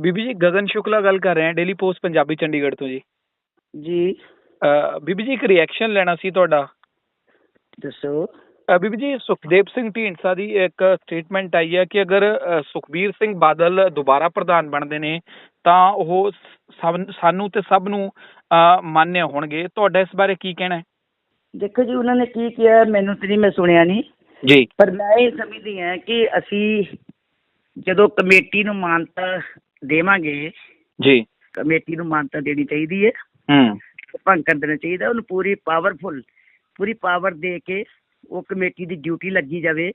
ਬੀਬੀ ਜੀ ਗਗਨ ਸ਼ੁਕਲਾ ਗੱਲ ਕਰ ਰਹੇ ਹਾਂ ਡੇਲੀ ਪੋਸਟ ਪੰਜਾਬੀ ਚੰਡੀਗੜ੍ਹ ਤੋਂ ਜੀ। ਜੀ। ਬੀਬੀ ਜੀ ਇੱਕ ਰਿਐਕਸ਼ਨ ਲੈਣਾ ਸੀ ਤੁਹਾਡਾ? ਦੱਸੋ। ਬੀਬੀ ਜੀ ਸੁਖਦੇਵ ਸਿੰਘ ਢੀਂਡਸਾ ਦੀ ਇੱਕ ਸਟੇਟਮੈਂਟ ਆਈ ਹੈ ਕਿ ਅਗਰ ਸੁਖਬੀਰ ਸਿੰਘ ਬਾਦਲ ਦੁਬਾਰਾ ਪ੍ਰਧਾਨ ਬਣਦੇ ਨੇ ਤਾਂ ਉਹ ਸਾਨੂੰ ਤੇ ਸਭ ਨੂੰ ਅ, ਮਾਨਯ ਹੋਣਗੇ। ਤੁਹਾਡਾ ਇਸ ਬਾਰੇ ਕੀ ਕਹਿਣਾ ਹੈ? ਦੇਖੋ ਜੀ ਉਹਨਾਂ ਨੇ ਕੀ ਕਿਹਾ ਮੈਨੂੰ ਤੇ ਨਹੀਂ ਮੈਂ ਸੁਣਿਆ ਨਹੀਂ। ਜੀ। ਪਰ ਮੈਂ ਇਹ ਸਮਝਦੀ ਹਾਂ ਕਿ ਅਸੀਂ ਜਦੋਂ ਕਮੇਟੀ ਨੂੰ ਮਾਨਤਾ ਦੇਵਾਂਗੇ। ਜੀ। ਕਮੇਟੀ ਨੂੰ ਮਾਨਤਾ ਦੇਣੀ ਚਾਹੀਦੀ ਹੈ। ਹੂੰ। ਭੰਗ ਕਰ ਦੇਣਾ ਚਾਹੀਦਾ ਉਹਨੂੰ ਪੂਰੀ ਪਾਵਰਫੁਲ ਪੂਰੀ ਪਾਵਰ ਦੇ ਕੇ ਉਹ ਕਮੇਟੀ ਦੀ ਡਿਊਟੀ ਲੱਗੀ ਜਾਵੇ।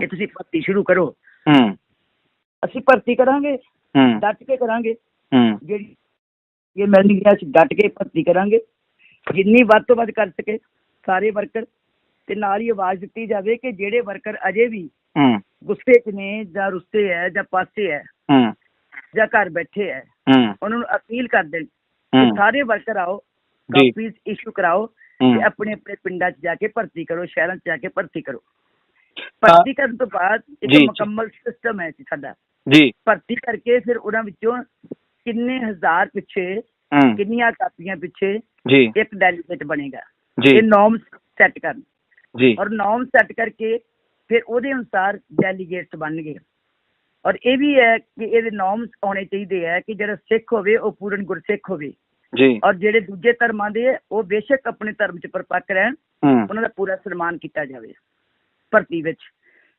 ਕਿ ਤੁਸੀਂ ਭਰਤੀ ਸ਼ੁਰੂ ਕਰੋ। ਹੂੰ। ਅਸੀਂ ਭਰਤੀ ਕਰਾਂਗੇ। ਹੂੰ। ਡਟ ਕੇ ਕਰਾਂਗੇ। ਹੂੰ। ਜਿਹੜੀ ਇਹ ਮੈਂਡਿੰਗ ਹੈ ਅਸੀਂ ਡਟ ਕੇ ਭਰਤੀ ਕਰਾਂਗੇ। ਜਿੰਨੀ ਵੱਧ ਤੋਂ ਵੱਧ ਕਰ ਸਕੇ ਸਾਰੇ ਵਰਕਰ ਤੇ ਨਾਲ ਹੀ ਆਵਾਜ਼ ਦਿੱਤੀ ਜਾਵੇ ਕਿ ਜਿਹੜੇ ਵਰਕਰ ਅਜੇ ਵੀ ਹੂੰ। ਗੁੱਸੇ 'ਚ ਨੇ ਜਾਂ ਰੁੱਸੇ ਹੈ ਜਾਂ ਪਾਸੇ ਹੂੰ। ਜਾਂ ਘਰ ਬੈਠੇ ਹੈ ਹੂੰ। ਉਹਨਾਂ ਨੂੰ ਅਪੀਲ ਕਰ ਦੇਣ ਕਿ ਸਾਰੇ ਵਰਕਰ ਆਓ। ਕਾਪੀਜ਼ ਇਸ਼ੂ ਕਰਾਓ ਤੇ ਆਪਣੇ ਆਪਣੇ ਪਿੰਡਾਂ 'ਚ ਜਾ ਕੇ ਭਰਤੀ ਕਰੋ ਸ਼ਹਿਰਾਂ 'ਚ ਜਾ ਕੇ ਭਰਤੀ ਕਰੋ। ਭਰਤੀ ਕਰਨ ਤੋਂ ਬਾਅਦ ਇੱਕ। ਮੁਕੰਮਲ ਸਿਸਟਮ ਹੈ ਜੀ ਸਾਡਾ। ਜੀ। ਭਰਤੀ ਕਰਕੇ ਫਿਰ ਉਹਨਾਂ ਵਿੱਚੋਂ ਕਿੰਨੇ ਹਜ਼ਾਰ ਪਿੱਛੇ ਕਿੰਨੀਆਂ ਕਾਪੀਆਂ ਪਿੱਛੇ ਜੀ। ਇੱਕ ਡੈਲੀਗੇਟ ਬਣੇਗਾ। ਇਹ ਨੋਰਮਸ ਸੈੱਟ ਕਰਨ। ਜੀ। ਔਰ ਨੋਰਮ ਸੈੱਟ ਕਰਕੇ ਫਿਰ ਉਹਦੇ ਅਨੁਸਾਰ ਡੈਲੀਗੇਟਸ ਬਣਨਗੇ ਔਰ ਇਹ ਵੀ ਹੈ ਕਿ ਇਹਦੇ ਨੋਰਮਸ ਆਉਣੇ ਚਾਹੀਦੇ ਹੈ ਕਿ ਜਿਹੜਾ ਸਿੱਖ ਹੋਵੇ ਉਹ ਪੂਰਨ ਗੁਰਸਿੱਖ ਹੋਵੇ। ਜੀ। ਔਰ ਜਿਹੜੇ ਦੂਜੇ ਧਰਮਾਂ ਦੇ ਉਹ ਬੇਸ਼ੱਕ ਆਪਣੇ ਧਰਮ 'ਚ ਪਰਪੱਕ ਰਹਿਣ ਉਹਨਾਂ ਦਾ ਪੂਰਾ ਸਨਮਾਨ ਕੀਤਾ ਜਾਵੇ ਭਰਤੀ ਵਿੱਚ।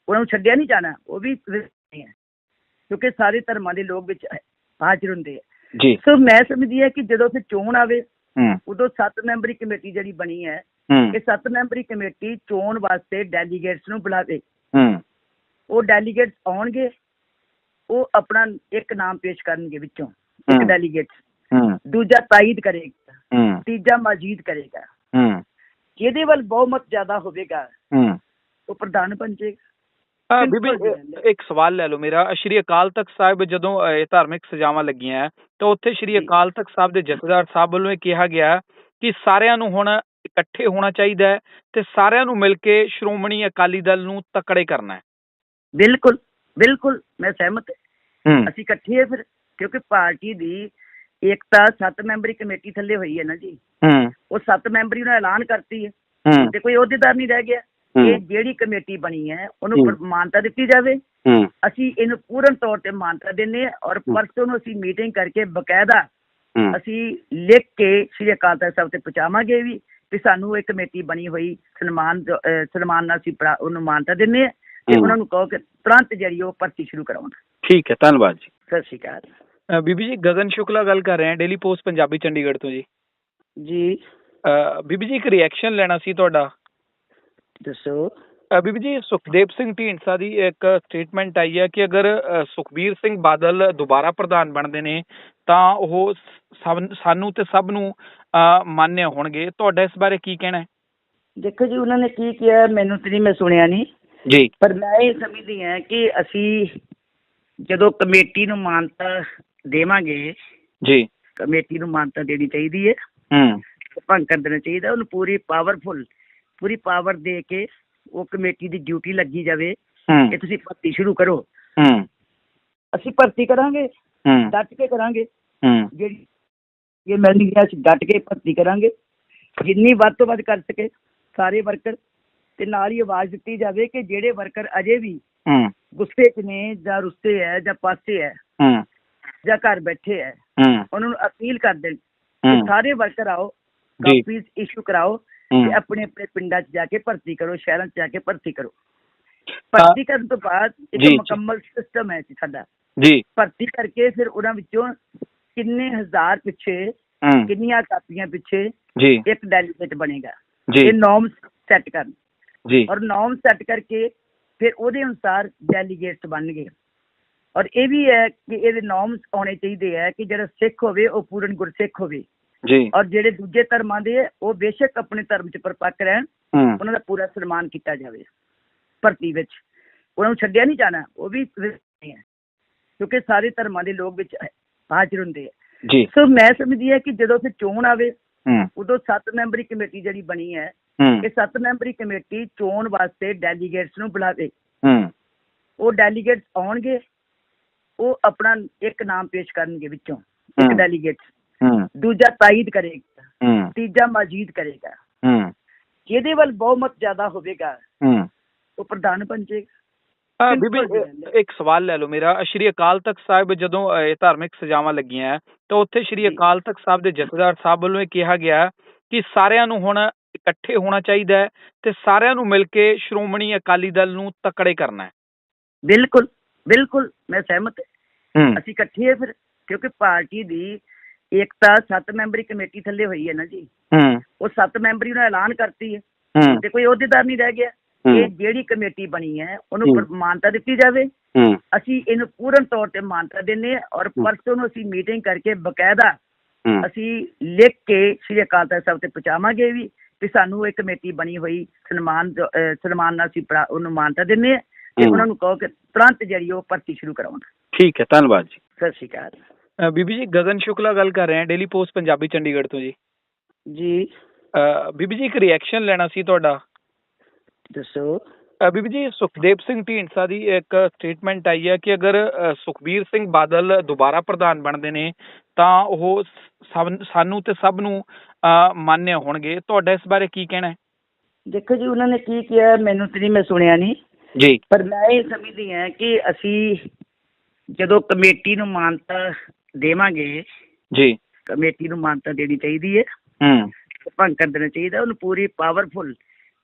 ਉਹਨਾਂ ਨੂੰ ਛੱਡਿਆ ਨਹੀਂ ਜਾਣਾ ਉਹ ਵੀ ਹੈ। ਕਿਉਂਕਿ ਸਾਰੇ ਧਰਮਾਂ ਦੇ ਲੋਕ ਵਿੱਚ ਹਾਜ਼ਰ ਹੁੰਦੇ ਜੀ। ਸੋ ਮੈਂ ਸਮਝਦੀ ਹਾਂ ਕਿ ਜਦੋਂ ਫਿਰ ਚੋਣ ਆਵੇ ਉਦੋਂ ਸੱਤ ਮੈਂਬਰੀ ਕਮੇਟੀ ਜਿਹੜੀ ਬਣੀ ਹੈ ਇਹ ਸੱਤ ਮੈਂਬਰੀ ਕਮੇਟੀ ਚੋਣ ਵਾਸਤੇ ਡੈਲੀਗੇਟਸ ਨੂੰ ਬੁਲਾਵੇ। ਹੂੰ। ਉਹ ਡੈਲੀਗੇਟਸ ਆਉਣਗੇ ਉਹ ਆਪਣਾ ਇੱਕ ਨਾਮ ਪੇਸ਼ ਕਰਨਗੇ ਵਿੱਚੋਂ ਇੱਕ। ਡੈਲੀਗੇਟ ਹੂੰ। ਦੂਜਾ ਤਾਇਦ ਕਰੇਗਾ। ਹੂੰ। ਤੀਜਾ ਮਜੀਦ ਕਰੇਗਾ। ਹੂੰ। ਜਿਹਦੇ ਵੱਲ ਬਹੁਮਤ ਜ਼ਿਆਦਾ ਹੋਵੇਗਾ ਹੂੰ। ਉਹ ਪ੍ਰਧਾਨ ਬਣ ਜਾਏਗਾ ਬੀਬੀ ਇੱਕ ਸਵਾਲ ਲੈ ਲਓ ਮੇਰਾ। ਸ਼੍ਰੀ ਅਕਾਲ ਤਖਤ ਸਾਹਿਬ ਜਦੋਂ ਇਹ ਧਾਰਮਿਕ ਸਜ਼ਾਵਾਂ ਲੱਗੀਆਂ ਤਾਂ ਉੱਥੇ ਸ਼੍ਰੀ। ਅਕਾਲ ਤਖਤ ਸਾਹਿਬ ਦੇ ਜਥੇਦਾਰ ਸਾਹਿਬ ਵੱਲੋਂ ਇਹ ਕਿਹਾ ਗਿਆ ਕਿ ਸਾਰਿਆਂ ਨੂੰ ਹੁਣ ਇਕੱਠੇ ਹੋਣਾ ਚਾਹੀਦਾ ਹੈ ਤੇ ਸਾਰਿਆਂ ਨੂੰ ਮਿਲ ਕੇ ਸ਼੍ਰੋਮਣੀ ਅਕਾਲੀ ਦਲ ਨੂੰ ਤਕੜੇ ਕਰਨਾ ਹੈ। ਬਿਲਕੁਲ ਬਿਲਕੁਲ ਮੈਂ ਸਹਿਮਤ ਅਸੀਂ ਇਕੱਠੇ ਹਾਂ ਫਿਰ ਕਿਉਂਕਿ ਪਾਰਟੀ ਦੀ ਏਕਤਾ ਸੱਤ ਮੈਂਬਰੀ ਕਮੇਟੀ ਥੱਲੇ ਹੋਈ ਹੈ ਨਾ ਜੀ। ਹੂੰ। ਉਹ ਸੱਤ ਮੈਂਬਰੀ ਨੂੰ ਐਲਾਨ ਕਰਤੀ ਹੈ। ਤੇ ਕੋਈ ਅਹੁਦੇਦਾਰ ਨਹੀਂ ਰਹਿ ਗਿਆ। ਇਹ ਜਿਹੜੀ ਕਮੇਟੀ ਬਣੀ ਹੈ ਉਹਨੂੰ ਮਾਨਤਾ ਦਿੱਤੀ ਜਾਵੇ। ਹੂੰ। ਅਸੀਂ ਇਹਨੂੰ ਪੂਰਨ ਤੌਰ ਤੇ ਮਾਨਤਾ ਦਿੰਦੇ ਹਾਂ ਔਰ। ਪਰਸੋਂ ਨੂੰ ਅਸੀਂ ਮੀਟਿੰਗ ਕਰਕੇ ਬਕਾਇਦਾ ਅਸੀਂ ਲਿਖ ਕੇ ਸ਼੍ਰੀ ਅਕਾਲ ਤਖਤ ਸਾਹਿਬ ਤੇ ਪਹੁੰਚਾਵਾਂਗੇ ਵੀ ਕਿ ਸਾਨੂੰ ਇਹ ਕਮੇਟੀ ਬਣੀ ਹੋਈ ਸਨਮਾਨ ਸਨਮਾਨ ਨਾਲ ਅਸੀਂ ਉਹਨੂੰ ਮਾਨਤਾ ਦਿੰਦੇ ਹਾਂ ਤੇ। ਉਹਨਾਂ ਨੂੰ ਕਹੋ ਕਿ ਤੁਰੰਤ ਜਿਹੜੀ ਉਹ ਭਰਤੀ ਸ਼ੁਰੂ ਕਰਾਉਣ। ਠੀਕ ਹੈ ਧੰਨਵਾਦ ਜੀ। ਸਤਿ ਸ਼੍ਰੀ ਅਕਾਲ। ਅ, ਬੀਬੀ ਜੀ ਗਗਨ ਸ਼ੁਕਲਾ ਗੱਲ ਕਰ ਰਹੇ ਹਾਂ ਡੇਲੀ ਪੋਸਟ ਪੰਜਾਬੀ ਚੰਡੀਗੜ੍ਹ ਤੋਂ ਜੀ। ਜੀ। ਅ, ਬੀਬੀ ਜੀ ਇੱਕ ਰਿਐਕਸ਼ਨ ਲੈਣਾ ਸੀ ਤੁਹਾਡਾ। ਦੱਸੋ। ਅ, ਬੀਬੀ ਜੀ ਸੁਖਦੇਵ ਸਿੰਘ ਢੀਂਡਸਾ ਦੀ ਇੱਕ ਸਟੇਟਮੈਂਟ ਆਈ ਹੈ ਕਿ ਅਗਰ ਅ, ਸੁਖਬੀਰ ਸਿੰਘ ਬਾਦਲ ਦੁਬਾਰਾ ਪ੍ਰਧਾਨ ਬਣਦੇ ਨੇ ਤਾਂ ਉਹ ਸਭ- ਸਾਨੂੰ ਤੇ ਸਭ ਨੂੰ ਅ, ਹੋਣਗੇ। ਤੁਹਾਡਾ ਇਸ ਬਾਰੇ ਕੀ ਕਹਿਣਾ ਹੈ? ਦੇਖੋ ਜੀ ਉਹਨਾਂ ਨੇ ਕੀ ਕਿਹਾ ਮੈਨੂੰ ਤੇ ਨਹੀਂ ਮੈਂ ਸੁਣਿਆ ਨਹੀਂ। ਜੀ। ਪਰ ਮੈਂ ਇਹ ਸਮਝਦੀ ਹਾਂ ਕਿ ਅਸੀਂ ਜਦੋਂ ਕਮੇਟੀ ਨੂੰ ਮਾਨਤਾ ਦੇਵਾਂਗੇ ਜੀ। ਕਮੇਟੀ ਨੂੰ ਮਾਨਤਾ ਦੇਣੀ ਚਾਹੀਦੀ ਹੈ। ਹੂੰ। ਭੰਗ ਕਰ ਦੇਣਾ ਚਾਹੀਦਾ ਉਹਨੂੰ ਪੂਰੀ ਪਾਵਰਫੁਲ ਪੂਰੀ ਪਾਵਰ ਦੇ ਕੇ ਉਹ ਕਮੇਟੀ ਦੀ ਡਿਊਟੀ ਲੱਗੀ ਜਾਵੇ ਕਿ ਤੁਸੀਂ ਭਰਤੀ ਸ਼ੁਰੂ ਕਰੋ। ਹੂੰ। ਅਸੀਂ ਭਰਤੀ ਕਰਾਂਗੇ ਹੂੰ। ਡਟ ਕੇ ਕਰਾਂਗੇ। ਹੂੰ। ਜਿਹੜੀ ਇਹ ਮੈਂਡਿੰਗ ਹੈ ਅਸੀਂ ਡਟ ਕੇ ਭਰਤੀ ਕਰਾਂਗੇ। ਜਿੰਨੀ ਵੱਧ ਤੋਂ ਵੱਧ ਕਰ ਸਕੇ ਸਾਰੇ ਵਰਕਰ ਤੇ ਨਾਲ ਹੀ ਆਵਾਜ਼ ਦਿੱਤੀ ਜਾਵੇ ਕਿ ਜਿਹੜੇ ਵਰਕਰ ਅਜੇ ਵੀ ਗੁੱਸੇ 'ਚ ਨੇ ਜਾਂ ਰੁੱਸੇ ਹੈ ਜਾਂ ਪਾਸੇ ਹੈ ਹੂੰ ਜਾਂ ਘਰ ਬੈਠੇ ਹੈ ਹੂੰ ਉਹਨਾਂ ਨੂੰ ਅਪੀਲ ਕਰ ਦੇਣ ਕਿ ਹੂੰ ਸਾਰੇ ਵਰਕਰ ਆਓ ਜੀ। ਕਾਪੀਜ਼ ਇਸ਼ੂ ਕਰਾਓ ਤੇ ਹੂੰ ਆਪਣੇ ਆਪਣੇ ਪਿੰਡਾਂ 'ਚ ਜਾ ਕੇ ਭਰਤੀ ਕਰੋ ਸ਼ਹਿਰਾਂ 'ਚ ਜਾ ਕੇ ਭਰਤੀ ਕਰੋ ਭਰਤੀ ਕਰਨ ਤੋਂ ਬਾਅਦ ਇੱਕ ਜੀ, ਜੀ। ਮੁਕੰਮਲ ਸਿਸਟਮ ਹੈ ਜੀ ਸਾਡਾ ਜੀ ਭਰਤੀ ਕਰਕੇ ਫਿਰ ਉਹਨਾਂ ਵਿੱਚੋਂ ਕਿੰਨੇ ਹਜ਼ਾਰ ਪਿੱਛੇ ਹੂੰ ਕਿੰਨੀਆਂ ਕਾਪੀਆਂ ਪਿੱਛੇ ਜੀ ਇੱਕ ਡੈਲੀਗੇਟ ਬਣੇਗਾ ਜੀ ਇਹ ਨੋਰਮਸ ਸੈੱਟ ਕਰਨ ਜੀ ਔਰ ਨੋਰਮ ਸੈੱਟ ਕਰਕੇ ਫਿਰ ਉਹਦੇ ਅਨੁਸਾਰ ਡੈਲੀਗੇਟਸ ਬਣਨਗੇ। ਔਰ ਇਹ ਵੀ ਹੈ ਕਿ ਇਹਦੇ ਨੋਰਮਸ ਆਉਣੇ ਚਾਹੀਦੇ ਹੈ ਕਿ ਜਿਹੜਾ ਸਿੱਖ ਹੋਵੇ ਉਹ ਪੂਰਨ ਗੁਰਸਿੱਖ ਹੋਵੇ। ਜੀ। ਔਰ ਜਿਹੜੇ ਦੂਜੇ ਧਰਮਾਂ ਦੇ ਉਹ ਬੇਸ਼ੱਕ ਆਪਣੇ ਧਰਮ 'ਚ ਪਰਪੱਕ ਰਹਿਣ ਉਹਨਾਂ ਦਾ ਪੂਰਾ ਸਨਮਾਨ ਕੀਤਾ ਜਾਵੇ ਭਰਤੀ ਵਿੱਚ। ਉਹਨਾਂ ਨੂੰ ਛੱਡਿਆ ਨਹੀਂ ਜਾਣਾ ਉਹ ਵੀ ਕਿਉਂਕਿ ਸਾਰੇ ਧਰਮਾਂ ਦੇ ਲੋਕ ਵਿੱਚ ਹਾਜ਼ਰ ਹੁੰਦੇ ਜੀ। ਸੋ ਮੈਂ ਸਮਝਦੀ ਹਾਂ ਕਿ ਜਦੋਂ ਫਿਰ ਚੋਣ ਆਵੇ ਉਦੋਂ ਸੱਤ ਮੈਂਬਰੀ ਕਮੇਟੀ ਜਿਹੜੀ ਬਣੀ ਹੈ ਇਹ ਸੱਤ ਮੈਂਬਰੀ ਕਮੇਟੀ ਚੋਣ ਵਾਸਤੇ ਡੈਲੀਗੇਟਸ ਨੂੰ ਬੁਲਾਵੇ ਉਹ ਡੈਲੀਗੇਟਸ ਆਉਣਗੇ ਉਹ ਆਪਣਾ ਇੱਕ ਨਾਮ ਪੇਸ਼ ਕਰਨਗੇ ਵਿੱਚੋਂ ਇੱਕ ਹਮ। ਡੈਲੀਗੇਟ ਹੂੰ। ਦੂਜਾ ਤਾਇਦ ਕਰੇਗਾ ਤੀਜਾ ਮਜੀਦ ਕਰੇਗਾ। ਜਿਹਦੇ ਵੱਲ ਬਹੁਮਤ ਜ਼ਿਆਦਾ ਹੋਵੇਗਾ ਉਹ ਪ੍ਰਧਾਨ ਬਣ ਜਾਏਗਾ ਬੀਬੀ ਇੱਕ ਸਵਾਲ ਲੈ ਲਓ ਮੇਰਾ। ਸ਼੍ਰੀ ਅਕਾਲ ਤਖਤ ਸਾਹਿਬ ਜਦੋਂ ਇਹ ਧਾਰਮਿਕ ਸਜ਼ਾਵਾਂ ਲੱਗੀਆਂ ਤਾਂ ਉੱਥੇ ਸ਼੍ਰੀ। ਅਕਾਲ ਤਖਤ ਸਾਹਿਬ ਦੇ ਜਥੇਦਾਰ ਸਾਹਿਬ ਵੱਲੋਂ ਇਹ ਕਿਹਾ ਗਿਆ ਕਿ ਸਾਰਿਆਂ ਨੂੰ ਹੁਣ ਇਕੱਠੇ ਹੋਣਾ ਚਾਹੀਦਾ ਹੈ ਤੇ ਸਾਰਿਆਂ ਨੂੰ ਮਿਲ ਕੇ ਸ਼੍ਰੋਮਣੀ ਅਕਾਲੀ ਦਲ ਨੂੰ ਤਕੜੇ ਕਰਨਾ ਹੈ ਬਿਲਕੁਲ ਬਿਲਕੁਲ ਮੈਂ ਸਹਿਮਤ ਅਸੀਂ ਇਕੱਠੇ ਹਾਂ ਫਿਰ ਕਿਉਂਕਿ ਪਾਰਟੀ ਦੀ ਏਕਤਾ ਸੱਤ ਮੈਂਬਰੀ ਕਮੇਟੀ ਥੱਲੇ ਹੋਈ ਹੈ ਨਾ ਜੀ। ਹੂੰ। ਉਹ ਸੱਤ ਮੈਂਬਰੀ ਨੇ ਐਲਾਨ ਕਰਤੀ ਹੈ। ਤੇ ਕੋਈ ਅਹੁਦੇਦਾਰ ਨਹੀਂ ਰਹਿ ਗਿਆ। ਇਹ ਜਿਹੜੀ ਕਮੇਟੀ ਬਣੀ ਹੈ ਉਹਨੂੰ ਮਾਨਤਾ ਦਿੱਤੀ ਜਾਵੇ। ਅਸੀਂ ਇਹਨੂੰ ਪੂਰਨ ਤੌਰ ਤੇ ਮਾਨਤਾ ਦਿੰਦੇ ਹਾਂ ਔਰ। ਪਰਸੋਂ ਨੂੰ ਅਸੀਂ ਮੀਟਿੰਗ ਕਰਕੇ ਬਕਾਇਦਾ ਅਸੀਂ ਲਿਖ ਕੇ ਸ੍ਰੀ ਅਕਾਲ ਤਖਤ ਸਾਹਿਬ ਤੇ ਪਹੁੰਚਾਵਾਂਗੇ ਵੀ ਕਿ ਸਾਨੂੰ ਇਹ ਕਮੇਟੀ ਬਣੀ ਹੋਈ ਸਨਮਾਨ ਸਨਮਾਨ ਨਾਲ ਅਸੀਂ ਪ੍ਰਾ- ਉਹਨੂੰ ਮਾਨਤਾ ਦਿੰਦੇ ਹਾਂ ਤੇ। ਉਹਨਾਂ ਨੂੰ ਕਹੋ ਕਿ ਤੁਰੰਤ ਜਿਹੜੀ ਉਹ ਭਰਤੀ ਸ਼ੁਰੂ ਕਰਾਉਣ। ਠੀਕ ਹੈ ਧੰਨਵਾਦ ਜੀ। ਸਤਿ ਸ਼੍ਰੀ ਅਕਾਲ। ਬੀਬੀ ਜੀ ਗਗਨ ਸ਼ੁਕਲਾ ਗੱਲ ਕਰ ਰਹੇ ਹਾਂ ਡੇਲੀ ਪੋਸਟ ਪੰਜਾਬੀ ਚੰਡੀਗੜ੍ਹ ਤੋਂ ਜੀ। ਜੀ। ਬੀਬੀ ਜੀ ਇੱਕ ਰਿਐਕਸ਼ਨ ਲੈਣਾ ਸੀ ਤੁਹਾਡਾ। ਦੱਸੋ। ਬੀਬੀ ਜੀ ਸੁਖਦੇਵ ਸਿੰਘ ਢੀਂਡਸਾ ਦੀ ਇੱਕ ਸਟੇਟਮੈਂਟ ਆਈ ਹੈ ਕਿ ਅਗਰ ਸੁਖਬੀਰ ਸਿੰਘ ਬਾਦਲ ਦੁਬਾਰਾ ਪ੍ਰਧਾਨ ਬਣਦੇ ਨੇ ਤਾਂ ਉਹ ਸਾਨੂੰ ਤੇ ਸਭ ਨੂੰ ਮਾਨਯ ਹੋਣਗੇ। ਤੁਹਾਡਾ ਇਸ ਬਾਰੇ ਕੀ ਕਹਿਣਾ ਹੈ? ਦੇਖੋ ਜੀ ਉਹਨਾਂ ਨੇ ਕੀ ਕਿਹਾ ਮੈਨੂੰ ਤੇ ਨਹੀਂ ਮੈਂ ਸੁਣਿਆ ਨਹੀਂ। ਜੀ। ਪਰ ਮੈਂ ਇਹ ਸਮਝਦੀ ਹਾਂ ਕਿ ਅਸੀਂ ਜਦੋਂ ਕਮੇਟੀ ਨੂੰ ਮਾਨਤਾ ਦੇਵਾਂਗੇ ਜੀ। ਕਮੇਟੀ ਨੂੰ ਮਾਨਤਾ ਦੇਣੀ ਚਾਹੀਦੀ ਹੈ। ਹੂੰ। ਭੰਗ ਕਰ ਦੇਣਾ ਚਾਹੀਦਾ ਉਹਨੂੰ ਪੂਰੀ ਪਾਵਰਫੁਲ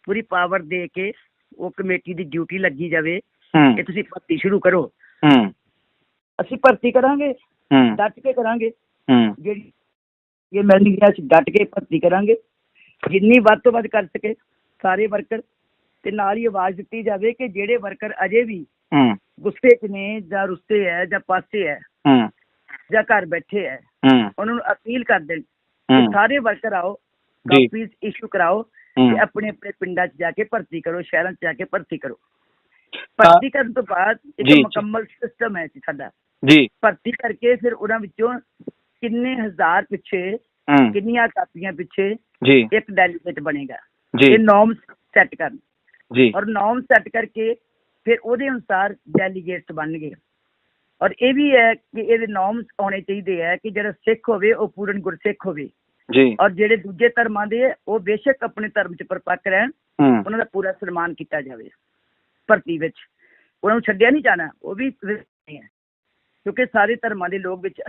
ਪੂਰੀ ਪਾਵਰ ਦੇ ਕੇ ਉਹ ਕਮੇਟੀ ਦੀ ਡਿਊਟੀ ਲੱਗੀ ਜਾਵੇ ਕਿ ਤੁਸੀਂ ਭਰਤੀ ਸ਼ੁਰੂ ਕਰੋ। ਅਸੀਂ ਭਰਤੀ ਕਰਾਂਗੇ ਡਟ ਕੇ ਕਰਾਂਗੇ। ਜਿਹੜੀ ਇਹ ਮਿਲਣੀ ਹੈ ਡਟ ਕੇ ਭਰਤੀ ਕਰਾਂਗੇ। ਜਿੰਨੀ ਵੱਧ ਤੋਂ ਵੱਧ ਕਰ ਸਕੇ ਸਾਰੇ ਵਰਕਰ ਤੇ ਨਾਲ ਹੀ ਆਵਾਜ਼ ਦਿੱਤੀ ਜਾਵੇ ਕਿ ਜਿਹੜੇ ਵਰਕਰ ਅਜੇ ਵੀ ਗੁੱਸੇ 'ਚ ਨੇ ਜਾਂ ਰੁੱਸੇ ਹੈ ਜਾਂ ਪਾਸੇ ਹੈ। ਜਾਂ ਘਰ ਬੈਠੇ ਹੈ। ਉਹਨਾਂ ਨੂੰ ਅਪੀਲ ਕਰ ਦੇਣ ਕਿ ਹੂੰ ਸਾਰੇ ਵਰਕਰ ਆਓ। ਕਾਪੀਜ਼ ਇਸ਼ੂ ਕਰਾਓ ਤੇ ਆਪਣੇ ਆਪਣੇ ਪਿੰਡਾਂ 'ਚ ਜਾ ਕੇ ਭਰਤੀ ਕਰੋ ਸ਼ਹਿਰਾਂ 'ਚ ਜਾ ਕੇ ਭਰਤੀ ਕਰੋ। ਭਰਤੀ ਕਰਨ ਤੋਂ ਬਾਅਦ ਇੱਕ। ਮੁਕੰਮਲ ਸਿਸਟਮ ਹੈ ਜੀ ਸਾਡਾ। ਜੀ। ਭਰਤੀ ਕਰਕੇ ਫਿਰ ਉਹਨਾਂ ਵਿੱਚੋਂ ਕਿੰਨੇ ਹਜ਼ਾਰ ਪਿੱਛੇ ਕਿੰਨੀਆਂ ਕਾਪੀਆਂ ਪਿੱਛੇ ਜੀ। ਇੱਕ ਡੈਲੀਗੇਟ ਬਣੇਗਾ। ਜੀ। ਇਹ ਨੋਰਮਸ ਸੈੱਟ ਕਰਨ। ਜੀ। ਔਰ ਨੋਰਮ ਸੈੱਟ ਕਰਕੇ ਫਿਰ ਉਹਦੇ ਅਨੁਸਾਰ ਡੈਲੀਗੇਟਸ ਬਣਨਗੇ। ਔਰ ਇਹ ਵੀ ਹੈ ਕਿ ਇਹਦੇ ਨੋਰਮਸ ਆਉਣੇ ਚਾਹੀਦੇ ਹੈ ਕਿ ਜਿਹੜਾ ਸਿੱਖ ਹੋਵੇ ਉਹ ਪੂਰਨ ਗੁਰਸਿੱਖ ਹੋਵੇ। ਜੀ। ਔਰ ਜਿਹੜੇ ਦੂਜੇ ਧਰਮਾਂ ਦੇ ਉਹ ਬੇਸ਼ੱਕ ਆਪਣੇ ਧਰਮ 'ਚ ਪਰਪੱਕ ਰਹਿਣ ਉਹਨਾਂ ਦਾ ਪੂਰਾ ਸਨਮਾਨ ਕੀਤਾ ਜਾਵੇ ਭਰਤੀ ਵਿੱਚ। ਉਹਨਾਂ ਨੂੰ ਛੱਡਿਆ ਨਹੀਂ ਜਾਣਾ ਉਹ ਵੀ ਕਿਉਂਕਿ ਸਾਰੇ ਧਰਮਾਂ ਦੇ ਲੋਕ ਵਿੱਚ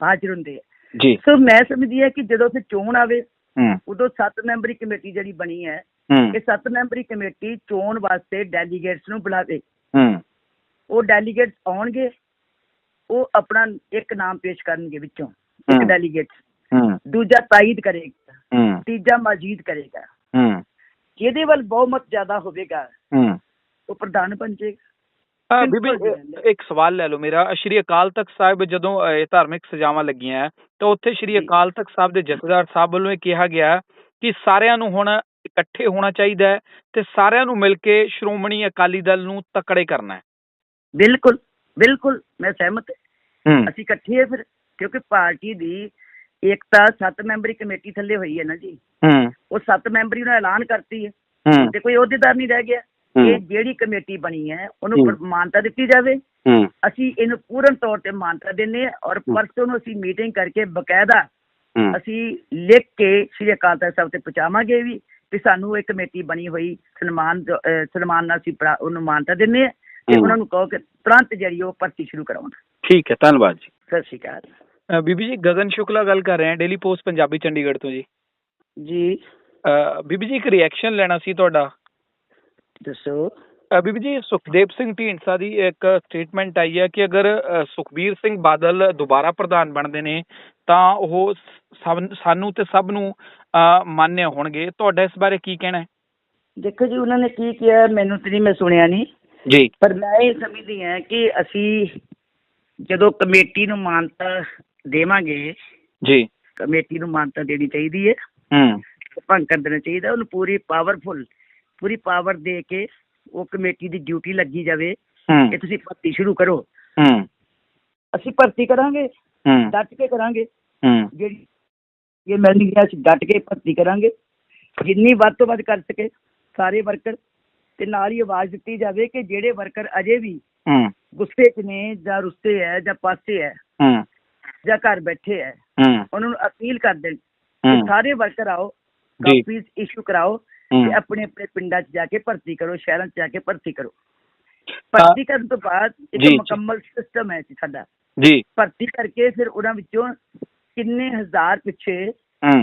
ਹਾਜ਼ਰ ਹੁੰਦੇ ਆ ਜੀ। ਸੋ ਮੈਂ ਸਮਝਦੀ ਹਾਂ ਕਿ ਜਦੋਂ ਫਿਰ ਚੋਣ ਆਵੇ ਉਦੋਂ ਸੱਤ ਮੈਂਬਰੀ ਕਮੇਟੀ ਜਿਹੜੀ ਬਣੀ ਹੈ ਇਹ ਸੱਤ ਮੈਂਬਰੀ ਕਮੇਟੀ ਚੋਣ ਵਾਸਤੇ ਡੈਲੀਗੇਟਸ ਨੂੰ ਬੁਲਾਵੇ। ਉਹ ਡੈਲੀਗੇਟਸ ਆਉਣਗੇ ਉਹ ਆਪਣਾ ਇੱਕ ਨਾਮ ਪੇਸ਼ ਕਰਨਗੇ ਵਿੱਚੋਂ ਇੱਕ ਹਮ। ਡੈਲੀਗੇਟ ਹੂੰ ਦੂਜਾ ਤਾਇਦ ਕਰੇਗਾ। ਹੂੰ। ਤੀਜਾ ਮਜੀਦ ਕਰੇਗਾ। ਹੂੰ। ਜਿਹਦੇ ਵੱਲ ਬਹੁਮਤ ਜ਼ਿਆਦਾ ਹੋਵੇਗਾ ਹੂੰ। ਉਹ ਪ੍ਰਧਾਨ ਬਣ ਜਾਏਗਾ ਬੀਬੀ ਇੱਕ ਸਵਾਲ ਲੈ ਲਓ ਮੇਰਾ। ਸ਼੍ਰੀ ਅਕਾਲ ਤਖਤ ਸਾਹਿਬ ਜਦੋਂ ਇਹ ਧਾਰਮਿਕ ਸਜ਼ਾਵਾਂ ਲੱਗੀਆਂ ਤਾਂ ਉੱਥੇ ਸ਼੍ਰੀ। ਅਕਾਲ ਤਖਤ ਸਾਹਿਬ ਦੇ ਜਥੇਦਾਰ ਸਾਹਿਬ ਵੱਲੋਂ ਇਹ ਕਿਹਾ ਗਿਆ ਕਿ ਸਾਰਿਆਂ ਨੂੰ ਹੁਣ ਇਕੱਠੇ ਹੋਣਾ ਚਾਹੀਦਾ ਹੈ ਤੇ ਸਾਰਿਆਂ ਨੂੰ ਮਿਲ ਕੇ ਸ਼੍ਰੋਮਣੀ ਅਕਾਲੀ ਦਲ ਨੂੰ ਤਕੜੇ ਕਰਨਾ ਹੈ। ਬਿਲਕੁਲ ਬਿਲਕੁਲ ਮੈਂ ਸਹਿਮਤ ਅਸੀਂ ਇਕੱਠੇ ਫਿਰ ਕਿਉਂਕਿ ਪਾਰਟੀ ਦੀ ਏਕਤਾ ਸੱਤ ਮੈਂਬਰੀ ਕਮੇਟੀ ਥੱਲੇ ਹੋਈ ਹੈ ਨਾ ਜੀ। ਹੂੰ। ਉਹ ਸੱਤ ਮੈਂਬਰੀ ਨੇ ਐਲਾਨ ਕਰਤੀ ਹੈ। ਹੂੰ। ਤੇ ਕੋਈ ਅਹੁਦੇਦਾਰ ਨਹੀਂ ਰਹਿ ਗਿਆ। ਇਹ ਜਿਹੜੀ ਕਮੇਟੀ ਬਣੀ ਹੈ ਉਹਨੂੰ ਮਾਨਤਾ ਦਿੱਤੀ ਜਾਵੇ। ਹੂੰ। ਅਸੀਂ ਇਹਨੂੰ ਪੂਰਨ ਤੌਰ ਤੇ ਮਾਨਤਾ ਦਿੰਦੇ ਹਾਂ ਔਰ। ਪਰਸੋਂ ਨੂੰ ਅਸੀਂ ਮੀਟਿੰਗ ਕਰਕੇ ਬਕਾਇਦਾ ਅਸੀਂ ਲਿਖ ਕੇ ਸ੍ਰੀ ਅਕਾਲ ਤਖਤ ਸਾਹਿਬ ਤੇ ਪਹੁੰਚਾਵਾਂਗੇ ਵੀ ਕਿ ਸਾਨੂੰ ਇਹ ਕਮੇਟੀ ਬਣੀ ਹੋਈ ਸਨਮਾਨ ਸਨਮਾਨ ਨਾਲ ਅਸੀਂ ਉਹਨੂੰ ਮਾਨਤਾ ਦਿੰਦੇ ਹਾਂ ਤੇ। ਉਹਨਾਂ ਨੂੰ ਕਹੋ ਕਿ ਤੁਰੰਤ ਜਿਹੜੀ ਉਹ ਭਰਤੀ ਸ਼ੁਰੂ ਕਰਾਉਣ। ਠੀਕ ਹੈ ਧੰਨਵਾਦ ਜੀ। ਸਤਿ ਸ਼੍ਰੀ ਅਕਾਲ। ਬੀਬੀ ਜੀ ਗਗਨ ਸ਼ੁਕਲਾ ਗੱਲ ਕਰ ਰਹੇ ਹਾਂ ਡੇਲੀ ਪੋਸਟ ਪੰਜਾਬੀ ਚੰਡੀਗੜ੍ਹ ਤੋਂ ਜੀ। ਜੀ। ਬੀਬੀ ਜੀ ਇੱਕ ਰਿਐਕਸ਼ਨ ਲੈਣਾ ਸੀ ਤੁਹਾਡਾ। ਦੱਸੋ। ਬੀਬੀ ਜੀ ਸੁਖਦੇਵ ਸਿੰਘ ਢੀਂਡਸਾ ਦੀ ਇੱਕ ਸਟੇਟਮੈਂਟ ਆਈ ਹੈ ਕਿ ਅਗਰ ਸੁਖਬੀਰ ਸਿੰਘ ਬਾਦਲ ਦੁਬਾਰਾ ਪ੍ਰਧਾਨ ਬਣਦੇ ਨੇ ਤਾਂ ਉਹ ਸਾਨੂੰ ਤੇ ਸਭ ਨੂੰ ਮਾਨਯ ਹੋਣਗੇ। ਤੁਹਾਡਾ ਇਸ ਬਾਰੇ ਕੀ ਕਹਿਣਾ ਹੈ? ਦੇਖੋ ਜੀ ਉਹਨਾਂ ਨੇ ਕੀ ਕਿਹਾ ਮੈਨੂੰ ਤੇ ਨਹੀਂ ਮੈਂ ਸੁਣਿਆ ਨਹੀਂ। ਜੀ। ਪਰ ਮੈਂ ਇਹ ਸਮਝਦੀ ਹਾਂ ਕਿ ਅਸੀਂ ਜਦੋਂ ਕਮੇਟੀ ਨੂੰ ਮਾਨਤਾ ਦੇਵਾਂਗੇ। ਜੀ। ਕਮੇਟੀ ਨੂੰ ਮਾਨਤਾ ਦੇਣੀ ਚਾਹੀਦੀ ਹੈ। ਹੂੰ। ਭੰਗ ਕਰ ਦੇਣਾ ਚਾਹੀਦਾ। ਉਹਨੂੰ ਪੂਰੀ ਪਾਵਰਫੁਲ ਪੂਰੀ ਪਾਵਰ ਦੇ ਕੇ ਉਹ ਕਮੇਟੀ ਦੀ ਡਿਊਟੀ ਲੱਗੀ ਜਾਵੇ। ਕਿ ਤੁਸੀਂ ਭਰਤੀ ਸ਼ੁਰੂ ਕਰੋ। ਹੂੰ। ਅਸੀਂ ਭਰਤੀ ਕਰਾਂਗੇ। ਹੂੰ। ਡਟ ਕੇ ਕਰਾਂਗੇ। ਹੂੰ। ਜਿਹੜੀ ਇਹ ਮਿਲਣੀ ਹੈ ਅਸੀਂ ਡਟ ਕੇ ਭਰਤੀ ਕਰਾਂਗੇ। ਜਿੰਨੀ ਵੱਧ ਤੋਂ ਵੱਧ ਕਰ ਸਕੇ ਸਾਰੇ ਵਰਕਰ ਤੇ ਨਾਲ ਹੀ ਆਵਾਜ਼ ਦਿੱਤੀ ਜਾਵੇ ਕਿ ਜਿਹੜੇ ਵਰਕਰ ਅਜੇ ਵੀ ਹੂੰ। ਗੁੱਸੇ 'ਚ ਨੇ ਜਾਂ ਰੁੱਸੇ ਹੈ ਜਾਂ ਪਾਸੇ ਹੂੰ। ਜਾਂ ਘਰ ਬੈਠੇ ਹੈ। ਉਹਨਾਂ ਨੂੰ ਅਪੀਲ ਕਰਦੇ ਕਿ ਸਾਰੇ ਵਰਕਰ ਆਓ। ਕਾਪੀਜ਼ ਇਸ਼ੂ ਕਰਾਓ ਤੇ ਆਪਣੇ ਆਪਣੇ ਪਿੰਡਾਂ 'ਚ ਜਾ ਕੇ ਭਰਤੀ ਕਰੋ ਸ਼ਹਿਰਾਂ 'ਚ ਜਾ ਕੇ ਭਰਤੀ ਕਰੋ। ਭਰਤੀ ਕਰਨ ਤੋਂ ਬਾਅਦ ਇੱਕ। ਮੁਕੰਮਲ ਸਿਸਟਮ ਹੈ ਜੀ ਸਾਡਾ। ਜੀ। ਭਰਤੀ ਕਰਕੇ ਫਿਰ ਉਹਨਾਂ ਵਿੱਚੋਂ ਕਿੰਨੇ ਹਜ਼ਾਰ ਪਿੱਛੇ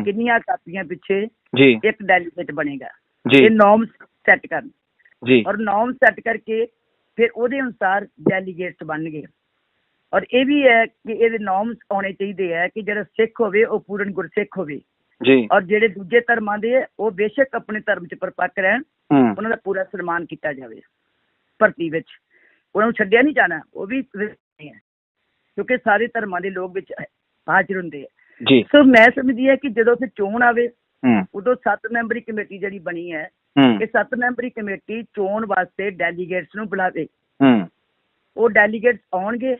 ਕਿੰਨੀਆਂ ਕਾਪੀਆਂ ਪਿੱਛੇ ਜੀ। ਇੱਕ ਡੈਲੀਗੇਟ ਬਣੇਗਾ। ਇਹ ਨੋਰਮਸ ਸੈੱਟ ਕਰਨ। ਜੀ। ਔਰ ਨੋਰਮ ਸੈੱਟ ਕਰਕੇ ਫਿਰ ਉਹਦੇ ਅਨੁਸਾਰ ਡੈਲੀਗੇਟਸ ਬਣਨਗੇ। ਔਰ ਇਹ ਵੀ ਹੈ ਕਿ ਇਹਦੇ ਨੋਰਮਸ ਆਉਣੇ ਚਾਹੀਦੇ ਹੈ ਕਿ ਜਿਹੜਾ ਸਿੱਖ ਹੋਵੇ ਉਹ ਪੂਰਨ ਗੁਰਸਿੱਖ ਹੋਵੇ। ਜੀ। ਔਰ ਜਿਹੜੇ ਦੂਜੇ ਧਰਮਾਂ ਦੇ ਉਹ ਬੇਸ਼ੱਕ ਆਪਣੇ ਧਰਮ 'ਚ ਪਰਪੱਕ ਰਹਿਣ ਉਹਨਾਂ ਦਾ ਪੂਰਾ ਸਨਮਾਨ ਕੀਤਾ ਜਾਵੇ ਭਰਤੀ ਵਿੱਚ। ਉਹਨਾਂ ਨੂੰ ਛੱਡਿਆ ਨਹੀਂ ਜਾਣਾ ਉਹ ਵੀ ਕਿਉਂਕਿ ਸਾਰੇ ਧਰਮਾਂ ਦੇ ਲੋਕ ਵਿੱਚ ਹਾਜ਼ਰ ਹੁੰਦੇ ਆ ਜੀ। ਸੋ ਮੈਂ ਸਮਝਦੀ ਹਾਂ ਕਿ ਜਦੋਂ ਫਿਰ ਚੋਣ ਆਵੇ ਉਦੋਂ ਸੱਤ ਮੈਂਬਰੀ ਕਮੇਟੀ ਜਿਹੜੀ ਬਣੀ ਹੈ ਇਹ ਸੱਤ ਮੈਂਬਰੀ ਕਮੇਟੀ ਚੋਣ ਵਾਸਤੇ ਡੈਲੀਗੇਟਸ ਨੂੰ ਬੁਲਾਵੇ। ਉਹ ਡੈਲੀਗੇਟਸ ਆਉਣਗੇ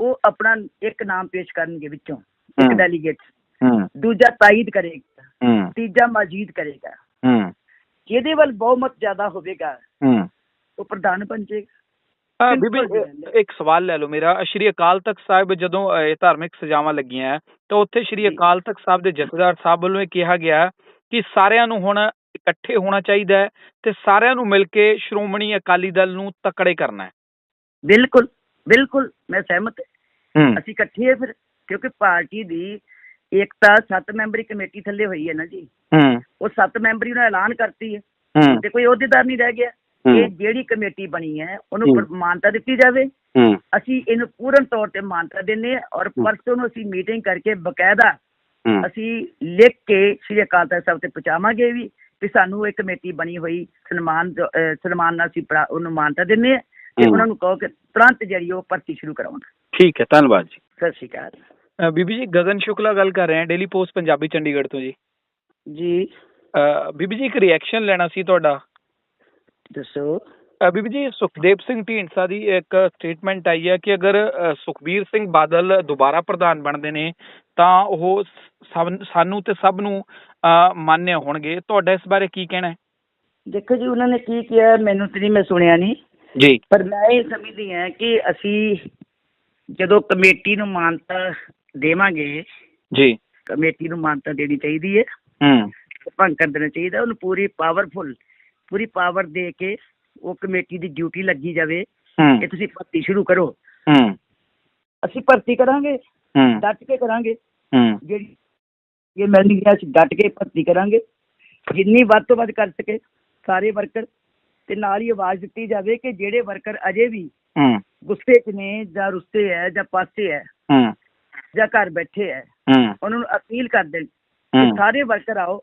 ਉਹ ਆਪਣਾ ਇੱਕ ਨਾਮ ਪੇਸ਼ ਕਰਨਗੇ ਵਿੱਚੋਂ ਇੱਕ। ਡੈਲੀਗੇਟ ਹੂੰ। ਦੂਜਾ ਤਾਇਦ ਕਰੇਗਾ। ਹੂੰ। ਤੀਜਾ ਮਜੀਦ ਕਰੇਗਾ। ਹੂੰ। ਜਿਹਦੇ ਵੱਲ ਬਹੁਮਤ ਜ਼ਿਆਦਾ ਹੋਵੇਗਾ ਹੂੰ। ਉਹ ਪ੍ਰਧਾਨ ਬਣ ਜਾਏਗਾ ਬੀਬੀ ਇੱਕ ਸਵਾਲ ਲੈ ਲਓ ਮੇਰਾ। ਸ਼੍ਰੀ ਅਕਾਲ ਤਖਤ ਸਾਹਿਬ ਜਦੋਂ ਇਹ ਧਾਰਮਿਕ ਸਜ਼ਾਵਾਂ ਲੱਗੀਆਂ ਤਾਂ ਉੱਥੇ ਸ਼੍ਰੀ। ਅਕਾਲ ਤਖਤ ਸਾਹਿਬ ਦੇ ਜਥੇਦਾਰ ਸਾਹਿਬ ਵੱਲੋਂ ਇਹ ਕਿਹਾ ਗਿਆ ਕਿ ਸਾਰਿਆਂ ਨੂੰ ਹੁਣ ਇਕੱਠੇ ਹੋਣਾ ਚਾਹੀਦਾ ਹੈ ਤੇ ਸਾਰਿਆਂ ਨੂੰ ਮਿਲ ਕੇ ਸ਼੍ਰੋਮਣੀ ਅਕਾਲੀ ਦਲ ਨੂੰ ਤਕੜੇ ਕਰਨਾ ਹੈ। ਬਿਲਕੁਲ ਬਿਲਕੁਲ ਮੈਂ ਸਹਿਮਤ ਅਸੀਂ ਇਕੱਠੇ ਹਾਂ ਫਿਰ ਕਿਉਂਕਿ ਪਾਰਟੀ ਦੀ ਏਕਤਾ ਸੱਤ ਮੈਂਬਰੀ ਕਮੇਟੀ ਥੱਲੇ ਹੋਈ ਹੈ ਨਾ ਜੀ। ਹੂੰ। ਉਹ ਸੱਤ ਮੈਂਬਰੀ ਨੇ ਐਲਾਨ ਕਰਤੀ ਹੈ। ਤੇ ਕੋਈ ਅਹੁਦੇਦਾਰ ਨਹੀਂ ਰਹਿ ਗਿਆ। ਇਹ ਜਿਹੜੀ ਕਮੇਟੀ ਬਣੀ ਹੈ ਉਹਨੂੰ ਮਾਨਤਾ ਦਿੱਤੀ ਜਾਵੇ। ਅਸੀਂ ਇਹਨੂੰ ਪੂਰਨ ਤੌਰ ਤੇ ਮਾਨਤਾ ਦਿੰਦੇ ਹਾਂ ਔਰ। ਪਰਸੋਂ ਨੂੰ ਅਸੀਂ ਮੀਟਿੰਗ ਕਰਕੇ ਬਕਾਇਦਾ ਅਸੀਂ ਲਿਖ ਕੇ ਸ੍ਰੀ ਅਕਾਲ ਤਖਤ ਸਾਹਿਬ ਤੇ ਪਹੁੰਚਾਵਾਂਗੇ ਵੀ ਕਿ ਸਾਨੂੰ ਇਹ ਕਮੇਟੀ ਬਣੀ ਹੋਈ ਸਨਮਾਨ ਸਨਮਾਨ ਨਾਲ ਅਸੀਂ ਉਹਨੂੰ ਮਾਨਤਾ ਦਿੰਦੇ ਹਾਂ ਤੇ। ਉਹਨਾਂ ਨੂੰ ਕਹੋ ਕਿ ਤੁਰੰਤ ਜਿਹੜੀ ਉਹ ਭਰਤੀ ਸ਼ੁਰੂ ਕਰਾਉਣ। ਠੀਕ ਹੈ ਧੰਨਵਾਦ ਜੀ। ਸਤਿ ਸ਼੍ਰੀ ਅਕਾਲ। ਬੀਬੀ ਜੀ ਗਗਨ ਸ਼ੁਕਲਾ ਗੱਲ ਕਰ ਰਹੇ ਹਾਂ ਡੇਲੀ ਪੋਸਟ ਪੰਜਾਬੀ ਚੰਡੀਗੜ੍ਹ ਤੋਂ ਜੀ। ਜੀ। ਬੀਬੀ ਜੀ ਇੱਕ ਰਿਐਕਸ਼ਨ ਲੈਣਾ ਸੀ ਤੁਹਾਡਾ। ਦੱਸੋ। ਬੀਬੀ ਜੀ ਸੁਖਦੇਵ ਸਿੰਘ ਢੀਂਡਸਾ ਦੀ ਇੱਕ ਸਟੇਟਮੈਂਟ ਆਈ ਹੈ ਕਿ ਅਗਰ ਸੁਖਬੀਰ ਸਿੰਘ ਬਾਦਲ ਦੁਬਾਰਾ ਪ੍ਰਧਾਨ ਬਣਦੇ ਨੇ ਤਾਂ ਉਹ ਸਾਨੂੰ ਤੇ ਸਭ ਨੂੰ ਮਾਨਿਆ ਹੋਣਗੇ। ਤੁਹਾਡਾ ਇਸ ਬਾਰੇ ਕੀ ਕਹਿਣਾ ਹੈ? ਦੇਖੋ ਜੀ ਉਹਨਾਂ ਨੇ ਕੀ ਕਿਹਾ ਮੈਨੂੰ ਤੇ ਨਹੀਂ ਮੈਂ ਸੁਣਿਆ ਨਹੀਂ। ਜੀ। ਪਰ ਮੈਂ ਇਹ ਸਮਝਦੀ ਹਾਂ ਕਿ ਅਸੀਂ ਜਦੋਂ ਕਮੇਟੀ ਨੂੰ ਮਾਨਤਾ ਦੇਵਾਂਗੇ ਜੀ। ਕਮੇਟੀ ਨੂੰ ਮਾਨਤਾ ਦੇਣੀ ਚਾਹੀਦੀ ਹੈ। ਹੂੰ। ਭੰਗ ਕਰ ਦੇਣਾ ਚਾਹੀਦਾ ਉਹਨੂੰ ਪੂਰੀ ਪਾਵਰਫੁਲ ਪੂਰੀ ਪਾਵਰ ਦੇ ਕੇ ਉਹ ਕਮੇਟੀ ਦੀ ਡਿਊਟੀ ਲੱਗੀ ਜਾਵੇ। ਕਿ ਤੁਸੀਂ ਭਰਤੀ ਸ਼ੁਰੂ ਕਰੋ। ਹੂੰ। ਅਸੀਂ ਭਰਤੀ ਕਰਾਂਗੇ ਹੂੰ। ਡਟ ਕੇ ਕਰਾਂਗੇ। ਹੂੰ। ਜਿਹੜੀ ਇਹ ਮਿਲਣੀ ਹੈ ਅਸੀਂ ਡਟ ਕੇ ਭਰਤੀ ਕਰਾਂਗੇ। ਜਿੰਨੀ ਵੱਧ ਤੋਂ ਵੱਧ ਕਰ ਸਕੇ ਸਾਰੇ ਵਰਕਰ ਤੇ ਨਾਲ ਹੀ ਆਵਾਜ਼ ਦਿੱਤੀ ਜਾਵੇ ਕਿ ਜਿਹੜੇ ਵਰਕਰ ਅਜੇ ਵੀ ਗੁੱਸੇ 'ਚ ਨੇ ਜਾਂ ਰੁੱਸੇ ਹੈ ਜਾਂ ਪਾਸੇ ਹੈ ਹੂੰ ਜਾਂ ਘਰ ਬੈਠੇ ਹੈ ਹੂੰ ਉਹਨਾਂ ਨੂੰ ਅਪੀਲ ਕਰਦੇ ਨੇ ਕਿ ਹੂੰ ਸਾਰੇ ਵਰਕਰ ਆਓ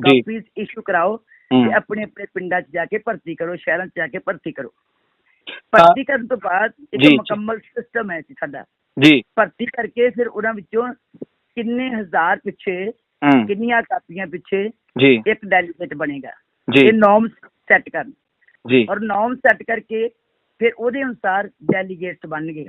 ਜੀ। ਕਾਪੀਜ਼ ਇਸ਼ੂ ਕਰਾਓ ਹੂੰ। ਤੇ ਆਪਣੇ ਆਪਣੇ ਪਿੰਡਾਂ 'ਚ ਜਾ ਕੇ ਭਰਤੀ ਕਰੋ ਸ਼ਹਿਰਾਂ 'ਚ ਜਾ ਕੇ ਭਰਤੀ ਕਰੋ ਭਰਤੀ ਕਰਨ ਤੋਂ ਬਾਅਦ ਇੱਕ ਜੀ, ਜੀ। ਮੁਕੰਮਲ ਸਿਸਟਮ ਹੈ ਜੀ ਸਾਡਾ ਜੀ ਭਰਤੀ ਕਰਕੇ ਫਿਰ ਉਹਨਾਂ ਵਿੱਚੋਂ ਕਿੰਨੇ ਹਜ਼ਾਰ ਪਿੱਛੇ ਹੂੰ ਕਿੰਨੀਆਂ ਕਾਪੀਆਂ ਪਿੱਛੇ ਜੀ ਇੱਕ ਡੈਲੀਗੇਟ ਬਣੇਗਾ ਜੀ ਇਹ ਨੋਰਮਸ ਸੈੱਟ ਕਰਨ ਜੀ ਔਰ ਨੋਰਮ ਸੈੱਟ ਕਰਕੇ ਫਿਰ ਉਹਦੇ ਅਨੁਸਾਰ ਡੈਲੀਗੇਟਸ ਬਣਨਗੇ।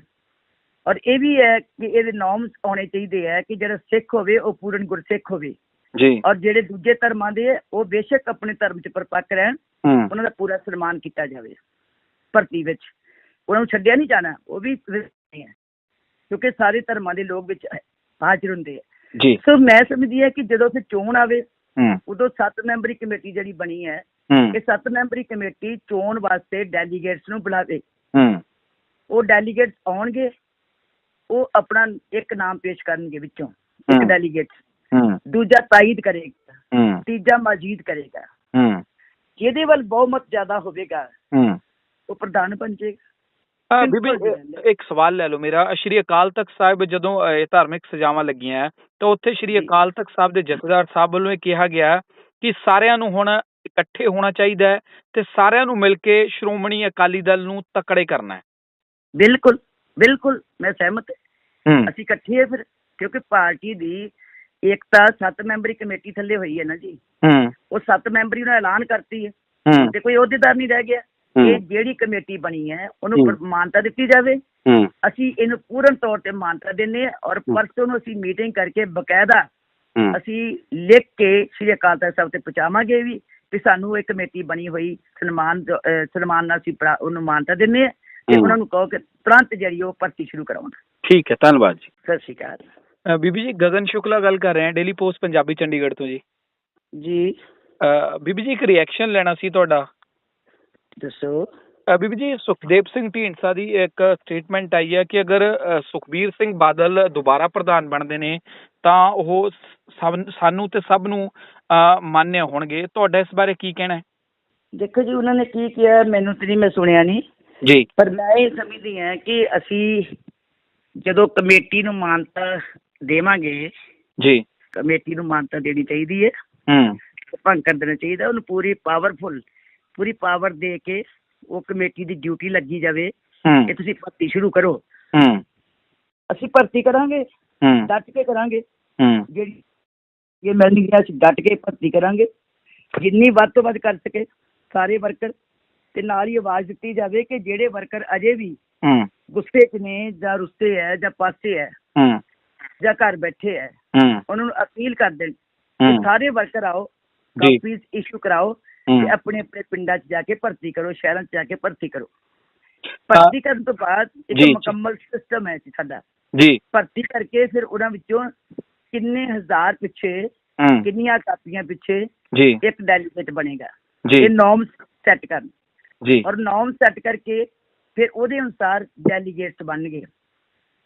ਔਰ ਇਹ ਵੀ ਹੈ ਕਿ ਇਹਦੇ ਨੋਰਮਸ ਆਉਣੇ ਚਾਹੀਦੇ ਹੈ ਕਿ ਜਿਹੜਾ ਸਿੱਖ ਹੋਵੇ ਉਹ ਪੂਰਨ ਗੁਰਸਿੱਖ ਹੋਵੇ। ਜੀ। ਔਰ ਜਿਹੜੇ ਦੂਜੇ ਧਰਮਾਂ ਦੇ ਉਹ ਬੇਸ਼ੱਕ ਆਪਣੇ ਧਰਮ 'ਚ ਪਰਪੱਕ ਰਹਿਣ ਉਹਨਾਂ ਦਾ ਪੂਰਾ ਸਨਮਾਨ ਕੀਤਾ ਜਾਵੇ ਭਰਤੀ ਵਿੱਚ। ਉਹਨਾਂ ਨੂੰ ਛੱਡਿਆ ਨਹੀਂ ਜਾਣਾ ਉਹ ਵੀ ਕਿਉਂਕਿ ਸਾਰੇ ਧਰਮਾਂ ਦੇ ਲੋਕ ਵਿੱਚ ਹਾਜ਼ਰ ਹੁੰਦੇ ਆ ਜੀ। ਸੋ ਮੈਂ ਸਮਝਦੀ ਹਾਂ ਕਿ ਜਦੋਂ ਫਿਰ ਚੋਣ ਆਵੇ ਉਦੋਂ ਸੱਤ ਮੈਂਬਰੀ ਕਮੇਟੀ ਜਿਹੜੀ ਬਣੀ ਹੈ ਇਹ ਸੱਤ ਮੈਂਬਰੀ ਕਮੇਟੀ ਚੋਣ ਵਾਸਤੇ ਡੈਲੀਗੇਟਸ ਨੂੰ ਬੁਲਾਵੇ ਹੂੰ। ਉਹ ਡੈਲੀਗੇਟਸ ਆਉਣਗੇ ਉਹ ਆਪਣਾ ਇੱਕ ਨਾਮ ਪੇਸ਼ ਕਰਨਗੇ ਵਿੱਚੋਂ ਇੱਕ ਹਮ। ਡੈਲੀਗੇਟ ਹੂੰ। ਦੂਜਾ ਤਾਇਦ ਕਰੇਗਾ ਹੂੰ। ਤੀਜਾ ਮਜੀਦ ਕਰੇਗਾ। ਹੂੰ। ਜਿਹਦੇ ਵੱਲ ਬਹੁਮਤ ਜ਼ਿਆਦਾ ਹੋਵੇਗਾ ਹੂੰ। ਉਹ ਪ੍ਰਧਾਨ ਬਣ ਜਾਏਗਾ। ਬੀਬੀ ਇੱਕ ਸਵਾਲ ਲੈ ਲਓ ਮੇਰਾ। ਸ਼੍ਰੀ ਅਕਾਲ ਤਖਤ ਸਾਹਿਬ ਜਦੋਂ ਇਹ ਧਾਰਮਿਕ ਸਜ਼ਾਵਾਂ ਲੱਗੀਆਂ ਤਾਂ ਉੱਥੇ ਸ਼੍ਰੀ। ਅਕਾਲ ਤਖਤ ਸਾਹਿਬ ਦੇ ਜਥੇਦਾਰ ਸਾਹਿਬ ਵੱਲੋਂ ਇਹ ਕਿਹਾ ਗਿਆ ਕਿ ਸਾਰਿਆਂ ਨੂੰ ਹੁਣ ਇਕੱਠੇ ਹੋਣਾ ਚਾਹੀਦਾ ਹੈ ਤੇ ਸਾਰਿਆਂ ਨੂੰ ਮਿਲ ਕੇ ਸ਼੍ਰੋਮਣੀ ਅਕਾਲੀ ਦਲ ਨੂੰ ਤਕੜੇ ਕਰਨਾ ਹੈ। ਬਿਲਕੁਲ ਬਿਲਕੁਲ ਮੈਂ ਸਹਿਮਤ ਅਸੀਂ ਇਕੱਠੇ ਹਾਂ ਫਿਰ ਕਿਉਂਕਿ ਪਾਰਟੀ ਦੀ ਏਕਤਾ ਸੱਤ ਮੈਂਬਰੀ ਕਮੇਟੀ ਥੱਲੇ ਹੋਈ ਹੈ ਨਾ ਜੀ। ਹੂੰ। ਉਹ ਸੱਤ ਮੈਂਬਰੀ ਨੇ ਐਲਾਨ ਕਰਤੀ ਹੂੰ। ਤੇ ਕੋਈ ਅਹੁਦੇਦਾਰ ਨਹੀਂ ਰਹਿ ਗਿਆ। ਇਹ ਜਿਹੜੀ ਕਮੇਟੀ ਬਣੀ ਹੈ ਉਹਨੂੰ ਮਾਨਤਾ ਦਿੱਤੀ ਜਾਵੇ। ਅਸੀਂ ਇਹਨੂੰ ਪੂਰਨ ਤੌਰ ਤੇ ਮਾਨਤਾ ਦਿੰਦੇ ਹਾਂ ਔਰ। ਪਰਸੋਂ ਨੂੰ ਅਸੀਂ ਮੀਟਿੰਗ ਕਰਕੇ ਬਕਾਇਦਾ ਅਸੀਂ ਲਿਖ ਕੇ ਸ੍ਰੀ ਅਕਾਲ ਤਖਤ ਸਾਹਿਬ ਤੇ ਪਹੁੰਚਾਵਾਂਗੇ ਵੀ ਕਿ ਸਾਨੂੰ ਇਹ ਕਮੇਟੀ ਬਣੀ ਹੋਈ ਸਨਮਾਨ ਸਨਮਾਨ ਨਾਲ ਅਸੀਂ ਉਹਨੂੰ ਮਾਨਤਾ ਦਿੰਦੇ ਹਾਂ ਤੇ। ਉਹਨਾਂ ਨੂੰ ਕਹੋ ਕਿ ਤੁਰੰਤ ਜਿਹੜੀ ਉਹ ਭਰਤੀ ਸ਼ੁਰੂ ਕਰਾਉਣ। ਠੀਕ ਹੈ ਧੰਨਵਾਦ ਜੀ। ਸਤਿ ਸ਼੍ਰੀ ਅਕਾਲ। ਬੀਬੀ ਜੀ ਗਗਨ ਸ਼ੁਕਲਾ ਗੱਲ ਕਰ ਰਹੇ ਹਾਂ ਡੇਲੀ ਪੋਸਟ ਪੰਜਾਬੀ ਚੰਡੀਗੜ੍ਹ ਤੋਂ ਜੀ। ਜੀ। ਬੀਬੀ ਜੀ ਇੱਕ ਰਿਐਕਸ਼ਨ ਲੈਣਾ ਸੀ ਤੁਹਾਡਾ। ਦੱਸੋ। ਬੀਬੀ ਜੀ ਸੁਖਦੇਵ ਸਿੰਘ ਢੀਂਡਸਾ ਦੀ ਇੱਕ ਸਟੇਟਮੈਂਟ ਆਈ ਹੈ ਕਿ ਅਗਰ ਸੁਖਬੀਰ ਸਿੰਘ ਬਾਦਲ ਦੁਬਾਰਾ ਪ੍ਰਧਾਨ ਬਣਦੇ ਨੇ ਤਾਂ ਉਹ ਸਾਨੂੰ ਤੇ ਸਭ ਨੂੰ ਅ, ਮਾਨਿਆ ਹੋਣਗੇ। ਤੁਹਾਡਾ ਇਸ ਬਾਰੇ ਕੀ ਕਹਿਣਾ ਹੈ? ਦੇਖੋ ਜੀ ਉਹਨਾਂ ਨੇ ਕੀ ਕਿਹਾ ਮੈਨੂੰ ਤੇ ਨਹੀਂ ਮੈਂ ਸੁਣਿਆ ਨਹੀਂ। ਜੀ। ਪਰ ਮੈਂ ਇਹ ਸਮਝਦੀ ਹਾਂ ਕਿ ਅਸੀਂ ਜਦੋਂ ਕਮੇਟੀ ਨੂੰ ਮਾਨਤਾ ਦੇਵਾਂਗੇ ਜੀ। ਕਮੇਟੀ ਨੂੰ ਮਾਨਤਾ ਦੇਣੀ ਚਾਹੀਦੀ ਹੈ। ਹੂੰ। ਭੰਗ ਕਰ ਦੇਣਾ ਚਾਹੀਦਾ ਉਹਨੂੰ ਪੂਰੀ ਪਾਵਰਫੁਲ ਪੂਰੀ ਪਾਵਰ ਦੇ ਕੇ ਉਹ ਕਮੇਟੀ ਦੀ ਡਿਊਟੀ ਲੱਗੀ ਜਾਵੇ ਕਿ ਤੁਸੀਂ ਭਰਤੀ ਸ਼ੁਰੂ ਕਰੋ। ਅਸੀਂ ਭਰਤੀ ਕਰਾਂਗੇ ਡਟ ਕੇ ਕਰਾਂਗੇ। ਜਿਹੜੀ ਇਹ ਮੈਂਡਿੰਗ ਹੈ ਅਸੀਂ ਡਟ ਕੇ ਭਰਤੀ ਕਰਾਂਗੇ। ਜਿੰਨੀ ਵੱਧ ਤੋਂ ਵੱਧ ਕਰ ਸਕੇ ਸਾਰੇ ਵਰਕਰ ਤੇ ਨਾਲ ਹੀ ਆਵਾਜ਼ ਦਿੱਤੀ ਜਾਵੇ ਕਿ ਜਿਹੜੇ ਵਰਕਰ ਅਜੇ ਵੀ ਗੁੱਸੇ 'ਚ ਨੇ ਜਾਂ ਰੁੱਸੇ ਹੈ ਜਾਂ ਪਾਸੇ ਹੂੰ ਜਾਂ ਘਰ ਬੈਠੇ ਹੂੰ ਉਹਨਾਂ ਨੂੰ ਅਪੀਲ ਕਰ ਦੇਣ ਕਿ ਹੂੰ ਸਾਰੇ ਵਰਕਰ ਆਓ। ਕਾਪੀਜ਼ ਇਸ਼ੂ ਕਰਾਓ ਤੇ ਆਪਣੇ ਆਪਣੇ ਪਿੰਡਾਂ 'ਚ ਜਾ ਕੇ ਭਰਤੀ ਕਰੋ ਸ਼ਹਿਰਾਂ 'ਚ ਜਾ ਕੇ ਭਰਤੀ ਕਰੋ। ਭਰਤੀ ਕਰਨ ਤੋਂ ਬਾਅਦ ਇੱਕ। ਮੁਕੰਮਲ ਸਿਸਟਮ ਹੈ ਜੀ ਸਾਡਾ। ਜੀ। ਭਰਤੀ ਕਰਕੇ ਫਿਰ ਉਹਨਾਂ ਵਿੱਚੋਂ ਕਿੰਨੇ ਹਜ਼ਾਰ ਪਿੱਛੇ ਕਿੰਨੀਆਂ ਕਾਪੀਆਂ ਪਿੱਛੇ ਜੀ। ਇੱਕ ਡੈਲੀਗੇਟ ਬਣੇਗਾ। ਜੀ। ਇਹ ਨੋਰਮ ਸੈੱਟ ਕਰਨ। ਜੀ। ਔਰ ਨੋਰਮ ਸੈੱਟ ਕਰਕੇ ਫਿਰ ਉਹਦੇ ਅਨੁਸਾਰ ਡੈਲੀਗੇਟਸ ਬਣਨਗੇ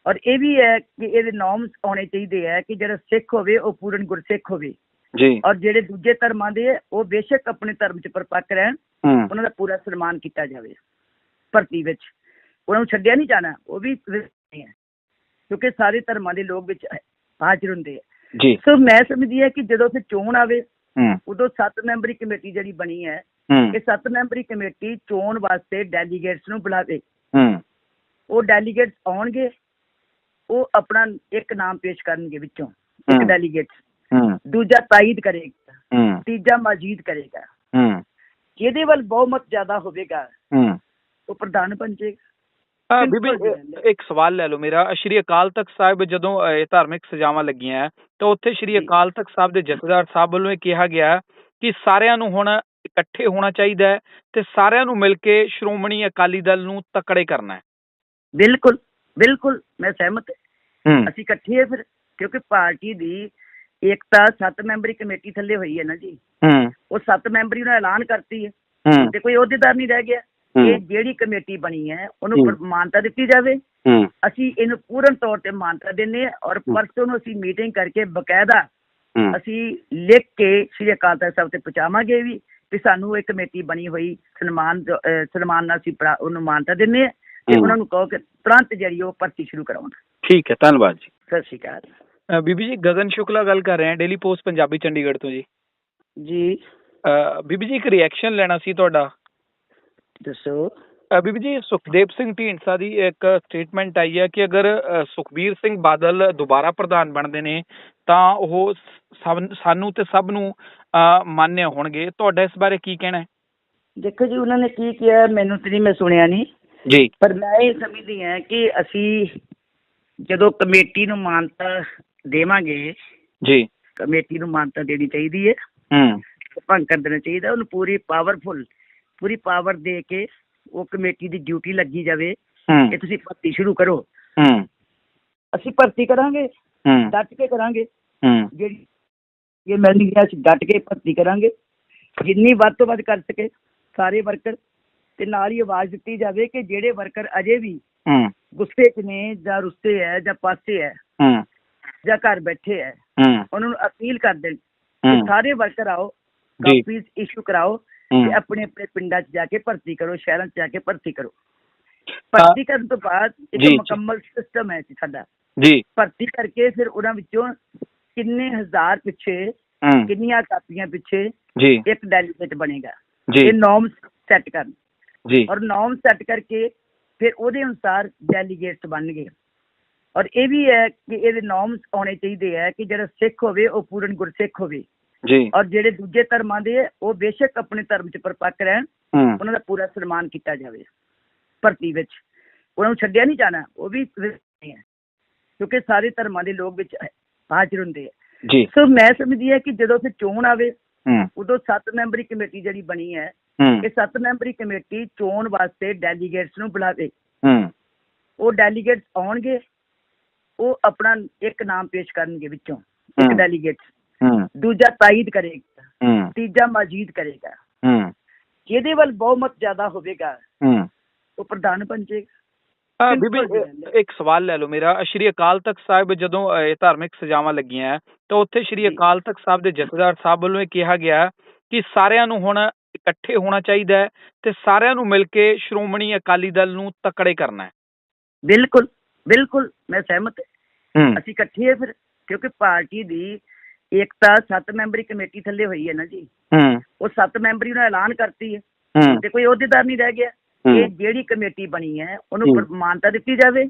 ਔਰ ਇਹ ਵੀ ਹੈ ਕਿ ਇਹਦੇ ਨੋਰਮਸ ਆਉਣੇ ਚਾਹੀਦੇ ਹੈ ਕਿ ਜਿਹੜਾ ਸਿੱਖ ਹੋਵੇ ਉਹ ਪੂਰਨ ਗੁਰਸਿੱਖ ਹੋਵੇ। ਜੀ। ਔਰ ਜਿਹੜੇ ਦੂਜੇ ਧਰਮਾਂ ਦੇ ਉਹ ਬੇਸ਼ੱਕ ਆਪਣੇ ਧਰਮ 'ਚ ਪਰਪੱਕ ਰਹਿਣ ਉਹਨਾਂ ਦਾ ਪੂਰਾ ਸਨਮਾਨ ਕੀਤਾ ਜਾਵੇ ਭਰਤੀ ਵਿੱਚ। ਉਹਨਾਂ ਨੂੰ ਛੱਡਿਆ ਨਹੀਂ ਜਾਣਾ ਉਹ ਵੀ ਕਿਉਂਕਿ ਸਾਰੇ ਧਰਮਾਂ ਦੇ ਲੋਕ ਵਿੱਚ ਹਾਜ਼ਰ ਹੁੰਦੇ ਆ ਜੀ। ਸੋ ਮੈਂ ਸਮਝਦੀ ਹਾਂ ਕਿ ਜਦੋਂ ਫਿਰ ਚੋਣ ਆਵੇ ਉਦੋਂ ਸੱਤ ਮੈਂਬਰੀ ਕਮੇਟੀ ਜਿਹੜੀ ਬਣੀ ਹੈ ਇਹ ਸੱਤ ਮੈਂਬਰੀ ਕਮੇਟੀ ਚੋਣ ਵਾਸਤੇ ਡੈਲੀਗੇਟਸ ਨੂੰ ਬੁਲਾਵੇ। ਉਹ ਡੈਲੀਗੇਟਸ ਆਉਣਗੇ ਉਹ ਆਪਣਾ ਇੱਕ ਨਾਮ ਪੇਸ਼ ਕਰਨਗੇ ਵਿੱਚੋਂ ਇੱਕ ਹਮ। ਡੈਲੀਗੇਟ। ਹੂੰ ਦੂਜਾ ਤਾਇਦ ਕਰੇਗਾ। ਹੂੰ। ਤੀਜਾ ਮਜੀਦ ਕਰੇਗਾ। ਹੂੰ। ਜਿਹਦੇ ਵੱਲ ਬਹੁਮਤ ਜ਼ਿਆਦਾ ਹੋਵੇਗਾ। ਹੂੰ। ਉਹ ਪ੍ਰਧਾਨ ਬਣ ਜਾਏਗਾ ਆ Simple ਬੀਬੀ ਹੈ। ਇੱਕ ਸਵਾਲ ਲੈ ਲਓ ਮੇਰਾ। ਸ਼੍ਰੀ ਅਕਾਲ ਤਖਤ ਸਾਹਿਬ ਜਦੋਂ ਇਹ ਧਾਰਮਿਕ ਸਜ਼ਾਵਾਂ ਲੱਗੀਆਂ ਹੈ, ਤਾਂ ਉੱਥੇ ਸ਼੍ਰੀ। ਅਕਾਲ ਤਖਤ ਸਾਹਿਬ ਦੇ ਜਥੇਦਾਰ ਸਾਹਿਬ ਵੱਲੋਂ ਇਹ ਕਿਹਾ ਗਿਆ ਕਿ ਸਾਰਿਆਂ ਨੂੰ ਹੁਣ ਇਕੱਠੇ ਹੋਣਾ ਚਾਹੀਦਾ ਹੈ ਤੇ ਸਾਰਿਆਂ ਨੂੰ ਮਿਲ ਕੇ ਸ਼੍ਰੋਮਣੀ ਅਕਾਲੀ ਦਲ ਨੂੰ ਤਕੜੇ ਕਰਨਾ ਹੈ। ਬਿਲਕੁਲ ਬਿਲਕੁਲ ਮੈਂ ਸਹਿਮਤ ਹਾਂ। ਹੂੰ। ਅਸੀਂ ਇਕੱਠੇ ਹਾਂ ਫਿਰ ਕਿਉਂਕਿ ਪਾਰਟੀ ਦੀ ਏਕਤਾ ਸੱਤ ਮੈਂਬਰੀ ਕਮੇਟੀ ਥੱਲੇ ਹੋਈ ਹੈ ਨਾ ਜੀ। ਹੂੰ। ਉਹ ਸੱਤ ਮੈਂਬਰੀ ਨੂੰ ਐਲਾਨ ਕਰਤੀ ਹੈ। ਹੂੰ। ਤੇ ਕੋਈ ਅਹੁਦੇਦਾਰ ਨਹੀਂ ਰਹਿ ਗਿਆ। ਇਹ ਜਿਹੜੀ ਕਮੇਟੀ ਬਣੀ ਹੈ ਉਹਨੂੰ ਮਾਨਤਾ ਦਿੱਤੀ ਜਾਵੇ। ਅਸੀਂ ਇਹਨੂੰ ਪੂਰਨ ਤੌਰ ਤੇ ਮਾਨਤਾ ਹਾਂ ਔਰ। ਪਰਸੋਂ ਨੂੰ ਅਸੀਂ ਮੀਟਿੰਗ ਕਰਕੇ ਬਕਾਇਦਾ ਅਸੀਂ ਲਿਖ ਕੇ ਸ਼੍ਰੀ ਅਕਾਲ ਤਖਤ ਸਾਹਿਬ ਤੇ ਪਹੁੰਚਾਵਾਂਗੇ ਵੀ ਕਿ ਸਾਨੂੰ ਇਹ ਕਮੇਟੀ ਬਣੀ ਹੋਈ ਸਨਮਾਨ ਸਨਮਾਨ ਨਾਲ ਅਸੀਂ ਉਹਨੂੰ ਮਾਨਤਾ ਹਾਂ ਤੇ। ਉਹਨਾਂ ਨੂੰ ਕਹੋ ਕਿ ਤੁਰੰਤ ਜਿਹੜੀ ਉਹ ਭਰਤੀ ਸ਼ੁਰੂ ਕਰਾਉਣ। ਠੀਕ ਹੈ ਧੰਨਵਾਦ ਜੀ। ਸਤਿ ਸ਼੍ਰੀ ਅਕਾਲ। ਬੀਬੀ ਜੀ ਗਗਨ ਸ਼ੁਕਲਾ ਗੱਲ ਕਰ ਰਹੇ ਹਾਂ ਡੇਲੀ ਪੋਸਟ ਪੰਜਾਬੀ ਚੰਡੀਗੜ੍ਹ ਤੋਂ ਜੀ। ਜੀ। ਬੀਬੀ ਜੀ ਇੱਕ ਰਿਐਕਸ਼ਨ ਲੈਣਾ ਸੀ ਤੁਹਾਡਾ। ਦੱਸੋ। ਬੀਬੀ ਜੀ ਸੁਖਦੇਵ ਸਿੰਘ ਢੀਂਡਸਾ ਦੀ ਇੱਕ ਸਟੇਟਮੈਂਟ ਆਈ ਹੈ ਕਿ ਅਗਰ ਸੁਖਬੀਰ ਸਿੰਘ ਬਾਦਲ ਦੁਬਾਰਾ ਪ੍ਰਧਾਨ ਬਣਦੇ ਨੇ ਤਾਂ ਉਹ ਸਾਨੂੰ ਤੇ ਸਭ ਨੂੰ ਮਾਨਿਆ ਹੋਣਗੇ। ਤੁਹਾਡਾ ਇਸ ਬਾਰੇ ਕੀ ਕਹਿਣਾ ਹੈ? ਦੇਖੋ ਜੀ ਉਹਨਾਂ ਨੇ ਕੀ ਕਿਹਾ ਮੈਨੂੰ ਤੇ ਨਹੀਂ ਮੈਂ ਸੁਣਿਆ ਨਹੀਂ। ਜੀ। ਪਰ ਮੈਂ ਇਹ ਸਮਝਦੀ ਹਾਂ ਕਿ ਅਸੀਂ ਜਦੋਂ ਕਮੇਟੀ ਨੂੰ ਮਾਨਤਾ ਦੇਵਾਂਗੇ। ਜੀ। ਕਮੇਟੀ ਨੂੰ ਮਾਨਤਾ ਦੇਣੀ ਚਾਹੀਦੀ ਹੈ। ਹੂੰ। ਭੰਗ ਕਰ ਦੇਣਾ ਚਾਹੀਦਾ। ਉਹਨੂੰ ਪੂਰੀ ਪਾਵਰਫੁਲ ਪੂਰੀ ਪਾਵਰ ਦੇ ਕੇ ਉਹ ਕਮੇਟੀ ਦੀ ਡਿਊਟੀ ਲੱਗੀ ਜਾਵੇ। ਕਿ ਤੁਸੀਂ ਭਰਤੀ ਸ਼ੁਰੂ ਕਰੋ। ਹੂੰ। ਅਸੀਂ ਭਰਤੀ ਕਰਾਂਗੇ। ਡਟ ਕੇ ਕਰਾਂਗੇ। ਹੂੰ। ਜਿਹੜੀ ਇਹ ਮੈਂਡਿੰਗ ਹੈ ਅਸੀਂ ਡਟ ਕੇ ਭਰਤੀ ਕਰਾਂਗੇ। ਜਿੰਨੀ ਵੱਧ ਤੋਂ ਵੱਧ ਕਰ ਸਕੇ ਸਾਰੇ ਵਰਕਰ ਤੇ ਨਾਲ ਹੀ ਆਵਾਜ਼ ਦਿੱਤੀ ਜਾਵੇ ਕਿ ਜਿਹੜੇ ਵਰਕਰ ਅਜੇ ਵੀ ਹੂੰ। ਗੁੱਸੇ 'ਚ ਨੇ ਜਾਂ ਰੁੱਸੇ ਹੈ ਜਾਂ ਪਾਸੇ ਹੂੰ। ਜਾਂ ਘਰ ਬੈਠੇ ਹੈ। ਉਹਨਾਂ ਨੂੰ ਅਪੀਲ ਕਰ ਦੇਣ ਸਾਰੇ ਵਰਕਰ ਆਓ। ਕਾਪੀਜ਼ ਇਸ਼ੂ ਕਰਾਓ ਤੇ ਆਪਣੇ ਆਪਣੇ ਪਿੰਡਾਂ 'ਚ ਜਾ ਕੇ ਭਰਤੀ ਕਰੋ ਸ਼ਹਿਰਾਂ 'ਚ ਜਾ ਕੇ ਭਰਤੀ ਕਰੋ। ਭਰਤੀ ਕਰਨ ਤੋਂ ਬਾਅਦ ਇੱਕ। ਮੁਕੰਮਲ ਸਿਸਟਮ ਹੈ ਜੀ ਸਾਡਾ। ਜੀ। ਭਰਤੀ ਕਰਕੇ ਫਿਰ ਉਹਨਾਂ ਵਿੱਚੋਂ ਕਿੰਨੇ ਹਜ਼ਾਰ ਪਿੱਛੇ ਕਿੰਨੀਆਂ ਕਾਪੀਆਂ ਪਿੱਛੇ ਜੀ। ਇੱਕ ਡੈਲੀਗੇਟ ਬਣੇਗਾ। ਇਹ ਨੋਰਮ ਸੈੱਟ ਕਰਨ। ਜੀ। ਔਰ ਨੋਰਮ ਸੈੱਟ ਕਰਕੇ ਫਿਰ ਉਹਦੇ ਅਨੁਸਾਰ ਡੈਲੀਗੇਟਸ ਬਣਨਗੇ ਔਰ ਇਹ ਵੀ ਹੈ ਕਿ ਇਹਦੇ ਨੋਰਮਸ ਆਉਣੇ ਚਾਹੀਦੇ ਹੈ ਕਿ ਜਿਹੜਾ ਸਿੱਖ ਹੋਵੇ ਉਹ ਪੂਰਨ ਗੁਰਸਿੱਖ ਹੋਵੇ। ਜੀ। ਔਰ ਜਿਹੜੇ ਦੂਜੇ ਧਰਮਾਂ ਦੇ ਉਹ ਬੇਸ਼ੱਕ ਆਪਣੇ ਧਰਮ 'ਚ ਪਰਪੱਕ ਰਹਿਣ ਉਹਨਾਂ ਦਾ ਪੂਰਾ ਸਨਮਾਨ ਕੀਤਾ ਜਾਵੇ ਭਰਤੀ ਵਿੱਚ। ਉਹਨਾਂ ਨੂੰ ਛੱਡਿਆ ਨਹੀਂ ਜਾਣਾ ਉਹ ਵੀ ਕਿਉਂਕਿ ਸਾਰੇ ਧਰਮਾਂ ਦੇ ਲੋਕ ਵਿੱਚ ਹਾਜ਼ਰ ਹੁੰਦੇ ਆ ਜੀ। ਸੋ ਮੈਂ ਸਮਝਦੀ ਹਾਂ ਕਿ ਜਦੋਂ ਫਿਰ ਚੋਣ ਆਵੇ ਉਦੋਂ ਸੱਤ ਮੈਂਬਰੀ ਕਮੇਟੀ ਜਿਹੜੀ ਬਣੀ ਹੈ ਹੂੰ। ਇਹ ਸੱਤ ਮੈਂਬਰੀ ਕਮੇਟੀ ਚੋਣ ਵਾਸਤੇ ਡੈਲੀਗੇਟਸ ਨੂੰ ਬੁਲਾਵੇ। ਉਹ ਡੈਲੀਗੇਟਸ ਆਉਣਗੇ ਉਹ ਆਪਣਾ ਇੱਕ ਨਾਮ ਪੇਸ਼ ਕਰਨਗੇ ਵਿੱਚੋਂ ਇੱਕ। ਡੈਲੀਗੇਟ ਹੂੰ। ਦੂਜਾ ਤਾਇਦ ਕਰੇਗਾ। ਹੂੰ। ਤੀਜਾ ਮਜੀਦ ਕਰੇਗਾ। ਹੂੰ। ਜਿਹਦੇ ਵੱਲ ਬਹੁਮਤ ਜ਼ਿਆਦਾ ਹੋਵੇਗਾ ਹੂੰ। ਉਹ ਪ੍ਰਧਾਨ ਬਣ ਜਾਏਗਾ ਅਹ Simple ਬੀਬੀ ਹੈ। ਇੱਕ ਸਵਾਲ ਲੈ ਲਓ ਮੇਰਾ। ਸ਼੍ਰੀ ਅਕਾਲ ਤਖਤ ਸਾਹਿਬ ਜਦੋਂ ਇਹ ਧਾਰਮਿਕ ਸਜ਼ਾਵਾਂ ਲੱਗੀਆਂ ਹੈ, ਤਾਂ ਉੱਥੇ ਸ਼੍ਰੀ। ਅਕਾਲ ਤਖਤ ਸਾਹਿਬ ਦੇ ਜਥੇਦਾਰ ਸਾਹਿਬ ਵੱਲੋਂ ਇਹ ਕਿਹਾ ਗਿਆ ਕਿ ਸਾਰਿਆਂ ਨੂੰ ਹੁਣ ਇਕੱਠੇ ਹੋਣਾ ਚਾਹੀਦਾ ਹੈ ਤੇ ਸਾਰਿਆਂ ਨੂੰ ਮਿਲ ਕੇ ਸ਼੍ਰੋਮਣੀ ਅਕਾਲੀ ਦਲ ਨੂੰ ਤਕੜੇ ਕਰਨਾ ਹੈ। ਬਿਲਕੁਲ। ਬਿਲਕੁਲ ਮੈਂ ਸਹਿਮਤ ਅਸੀਂ ਇਕੱਠੇ ਫਿਰ ਕਿਉਂਕਿ ਪਾਰਟੀ ਦੀ ਏਕਤਾ ਸੱਤ ਮੈਂਬਰੀ ਕਮੇਟੀ ਥੱਲੇ ਹੋਈ ਹੈ ਨਾ ਜੀ। ਉਹ ਸੱਤ ਮੈਂਬਰੀ ਨੂੰ ਐਲਾਨ ਕਰਤੀ ਹੈ। ਤੇ ਕੋਈ ਅਹੁਦੇਦਾਰ ਨਹੀਂ ਰਹਿ ਗਿਆ। ਇਹ ਜਿਹੜੀ ਕਮੇਟੀ ਬਣੀ ਹੈ ਉਹਨੂੰ ਮਾਨਤਾ ਦਿੱਤੀ ਜਾਵੇ।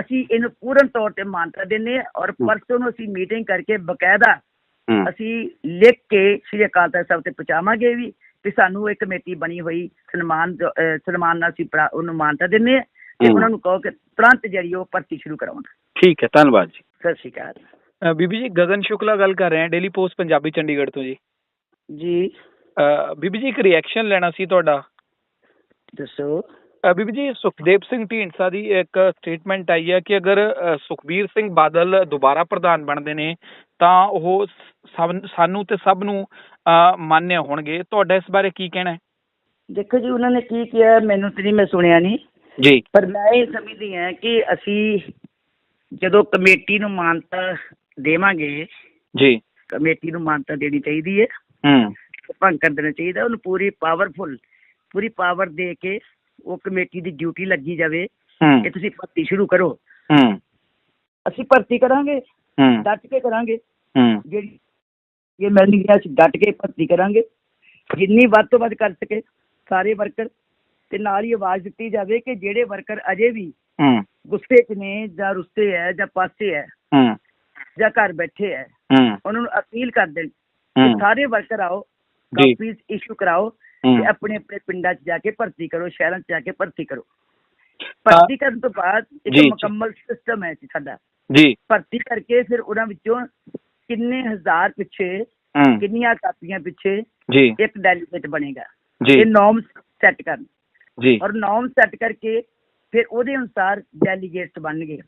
ਅਸੀਂ ਇਹਨੂੰ ਪੂਰਨ ਤੌਰ ਤੇ ਮਾਨਤਾ ਹਾਂ ਔਰ। ਪਰਸੋਂ ਨੂੰ ਅਸੀਂ ਮੀਟਿੰਗ ਕਰਕੇ ਬਕਾਇਦਾ ਅਸੀਂ ਲਿਖ ਕੇ ਸ਼੍ਰੀ ਅਕਾਲ ਤਖਤ ਸਾਹਿਬ ਤੇ ਪਹੁੰਚਾਵਾਂਗੇ ਵੀ ਕਿ ਸਾਨੂੰ ਇਹ ਕਮੇਟੀ ਬਣੀ ਹੋਈ ਸਨਮਾਨ ਸਨਮਾਨ ਨਾਲ ਅਸੀਂ ਉਹਨੂੰ ਮਾਨਤਾ ਹਾਂ। ਤੇ। ਉਹਨਾਂ ਨੂੰ ਕਹੋ ਕਿ ਤੁਰੰਤ ਜਿਹੜੀ ਉਹ ਭਰਤੀ ਸ਼ੁਰੂ ਕਰਾਉਣ। ਠੀਕ ਹੈ ਧੰਨਵਾਦ ਜੀ। ਸਤਿ ਸ਼੍ਰੀ ਅਕਾਲ। ਬੀਬੀ ਜੀ ਗਗਨ ਸ਼ੁਕਲਾ ਗੱਲ ਕਰ ਰਹੇ ਹਾਂ ਡੇਲੀ ਪੋਸਟ ਪੰਜਾਬੀ ਚੰਡੀਗੜ੍ਹ ਤੋਂ ਜੀ। ਜੀ। ਬੀਬੀ ਜੀ ਇੱਕ ਰਿਐਕਸ਼ਨ ਲੈਣਾ ਸੀ ਤੁਹਾਡਾ। ਦੱਸੋ। ਬੀਬੀ ਜੀ ਸੁਖਦੇਵ ਸਿੰਘ ਢੀਂਡਸਾ ਦੀ ਇੱਕ ਸਟੇਟਮੈਂਟ ਆਈ ਹੈ ਕਿ ਅਗਰ ਸੁਖਬੀਰ ਸਿੰਘ ਬਾਦਲ ਦੁਬਾਰਾ ਪ੍ਰਧਾਨ ਬਣਦੇ ਨੇ ਤਾਂ ਉਹ ਸਾਨੂੰ ਤੇ ਸਭ ਨੂੰ ਮਾਨਯ ਹੋਣਗੇ। ਤੁਹਾਡਾ ਇਸ ਬਾਰੇ ਕੀ ਕਹਿਣਾ ਹੈ? ਦੇਖੋ ਜੀ ਉਹਨਾਂ ਨੇ ਕੀ ਕਿਹਾ ਮੈਨੂੰ ਤੇ ਨਹੀਂ ਮੈਂ ਸੁਣਿਆ ਨਹੀਂ। ਜੀ। ਪਰ ਮੈਂ ਇਹ ਸਮਝਦੀ ਹਾਂ ਕਿ ਅਸੀਂ ਜਦੋਂ ਕਮੇਟੀ ਨੂੰ ਮਾਨਤਾ ਦੇਵਾਂਗੇ ਜੀ। ਕਮੇਟੀ ਨੂੰ ਮਾਨਤਾ ਦੇਣੀ ਚਾਹੀਦੀ ਹੈ। ਹੂੰ। ਭੰਗ ਕਰ ਦੇਣਾ ਚਾਹੀਦਾ ਉਹਨੂੰ ਪੂਰੀ ਪਾਵਰਫੁਲ ਪੂਰੀ ਪਾਵਰ ਦੇ ਕੇ ਉਹ ਕਮੇਟੀ ਦੀ ਡਿਊਟੀ ਲੱਗੀ ਜਾਵੇ ਹੂੰ। ਕਿ ਤੁਸੀਂ ਭਰਤੀ ਸ਼ੁਰੂ ਕਰੋ। ਹੂੰ। ਅਸੀਂ ਭਰਤੀ ਕਰਾਂਗੇ ਹੂੰ। ਡਟ ਕੇ ਕਰਾਂਗੇ। ਹੂੰ। ਜਿਹੜੀ ਇਹ ਹੈ ਅਸੀਂ ਡਟ ਕੇ ਭਰਤੀ ਕਰਾਂਗੇ। ਜਿੰਨੀ ਵੱਧ ਤੋਂ ਵੱਧ ਕਰ ਸਕੇ ਸਾਰੇ ਵਰਕਰ ਤੇ ਨਾਲ ਹੀ ਆਵਾਜ਼ ਦਿੱਤੀ ਜਾਵੇ ਕਿ ਜਿਹੜੇ ਵਰਕਰ ਅਜੇ ਵੀ ਹੂੰ। ਗੁੱਸੇ 'ਚ ਨੇ ਜਾਂ ਰੁੱਸੇ ਹੈ ਜਾਂ ਪਾਸੇ ਹੂੰ। ਜਾਂ ਘਰ ਬੈਠੇ ਹੂੰ। ਉਹਨਾਂ ਨੂੰ ਅਪੀਲ ਕਰ ਦੇਣ ਸਾਰੇ ਵਰਕਰ ਆਓ। ਕਾਪੀਜ਼ ਇਸ਼ੂ ਕਰਾਓ ਤੇ ਆਪਣੇ ਆਪਣੇ ਪਿੰਡਾਂ 'ਚ ਜਾ ਕੇ ਭਰਤੀ ਕਰੋ ਸ਼ਹਿਰਾਂ 'ਚ ਜਾ ਕੇ ਭਰਤੀ ਕਰੋ। ਭਰਤੀ ਕਰਨ ਤੋਂ ਬਾਅਦ ਇੱਕ। ਮੁਕੰਮਲ ਸਿਸਟਮ ਹੈ ਜੀ ਸਾਡਾ। ਜੀ। ਭਰਤੀ ਕਰਕੇ ਫਿਰ ਉਹਨਾਂ ਵਿੱਚੋਂ ਕਿੰਨੇ ਹਜ਼ਾਰ ਪਿੱਛੇ ਕਿੰਨੀਆਂ ਕਾਪੀਆਂ ਪਿੱਛੇ ਜੀ। ਇੱਕ ਡੈਲੀਗੇਟ ਬਣੇਗਾ। ਇਹ ਨੋਰਮਸ ਸੈੱਟ ਕਰਨ। ਜੀ। ਔਰ ਨੋਰਮ ਸੈੱਟ ਕਰਕੇ ਫਿਰ ਉਹਦੇ ਅਨੁਸਾਰ ਡੈਲੀਗੇਟਸ ਬਣਨਗੇ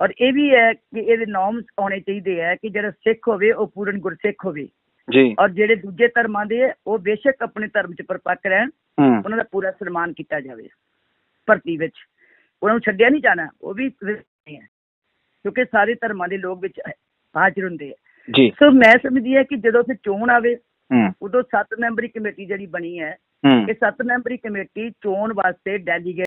ਔਰ ਇਹ ਵੀ ਹੈ ਕਿ ਇਹਦੇ ਨੋਰਮਸ ਆਉਣੇ ਚਾਹੀਦੇ ਹੈ ਕਿ ਜਿਹੜਾ ਸਿੱਖ ਹੋਵੇ ਉਹ ਪੂਰਨ ਗੁਰਸਿੱਖ ਹੋਵੇ। ਜੀ। ਔਰ ਜਿਹੜੇ ਦੂਜੇ ਧਰਮਾਂ ਦੇ ਉਹ ਬੇਸ਼ੱਕ ਆਪਣੇ ਧਰਮ 'ਚ ਪਰਪੱਕ ਰਹਿਣ ਉਹਨਾਂ ਦਾ ਪੂਰਾ ਸਨਮਾਨ ਕੀਤਾ ਜਾਵੇ ਭਰਤੀ ਵਿੱਚ। ਉਹਨਾਂ ਨੂੰ ਛੱਡਿਆ ਨਹੀਂ ਜਾਣਾ ਉਹ ਵੀ ਹੈ। ਕਿਉਂਕਿ ਸਾਰੇ ਧਰਮਾਂ ਦੇ ਲੋਕ ਵਿੱਚ ਹਾਜ਼ਰ ਹੁੰਦੇ ਆ ਜੀ। ਸੋ ਮੈਂ ਸਮਝਦੀ ਹਾਂ ਕਿ ਜਦੋਂ ਫਿਰ ਚੋਣ ਆਵੇ ਉਦੋਂ ਸੱਤ ਮੈਂਬਰੀ ਕਮੇਟੀ ਜਿਹੜੀ ਬਣੀ ਹੈ ਹੂੰ। ਇਹ ਸੱਤ ਮੈਂਬਰੀ ਕਮੇਟੀ ਚੋਣ ਵਾਸਤੇ ਡੈਲੀਗੇਟ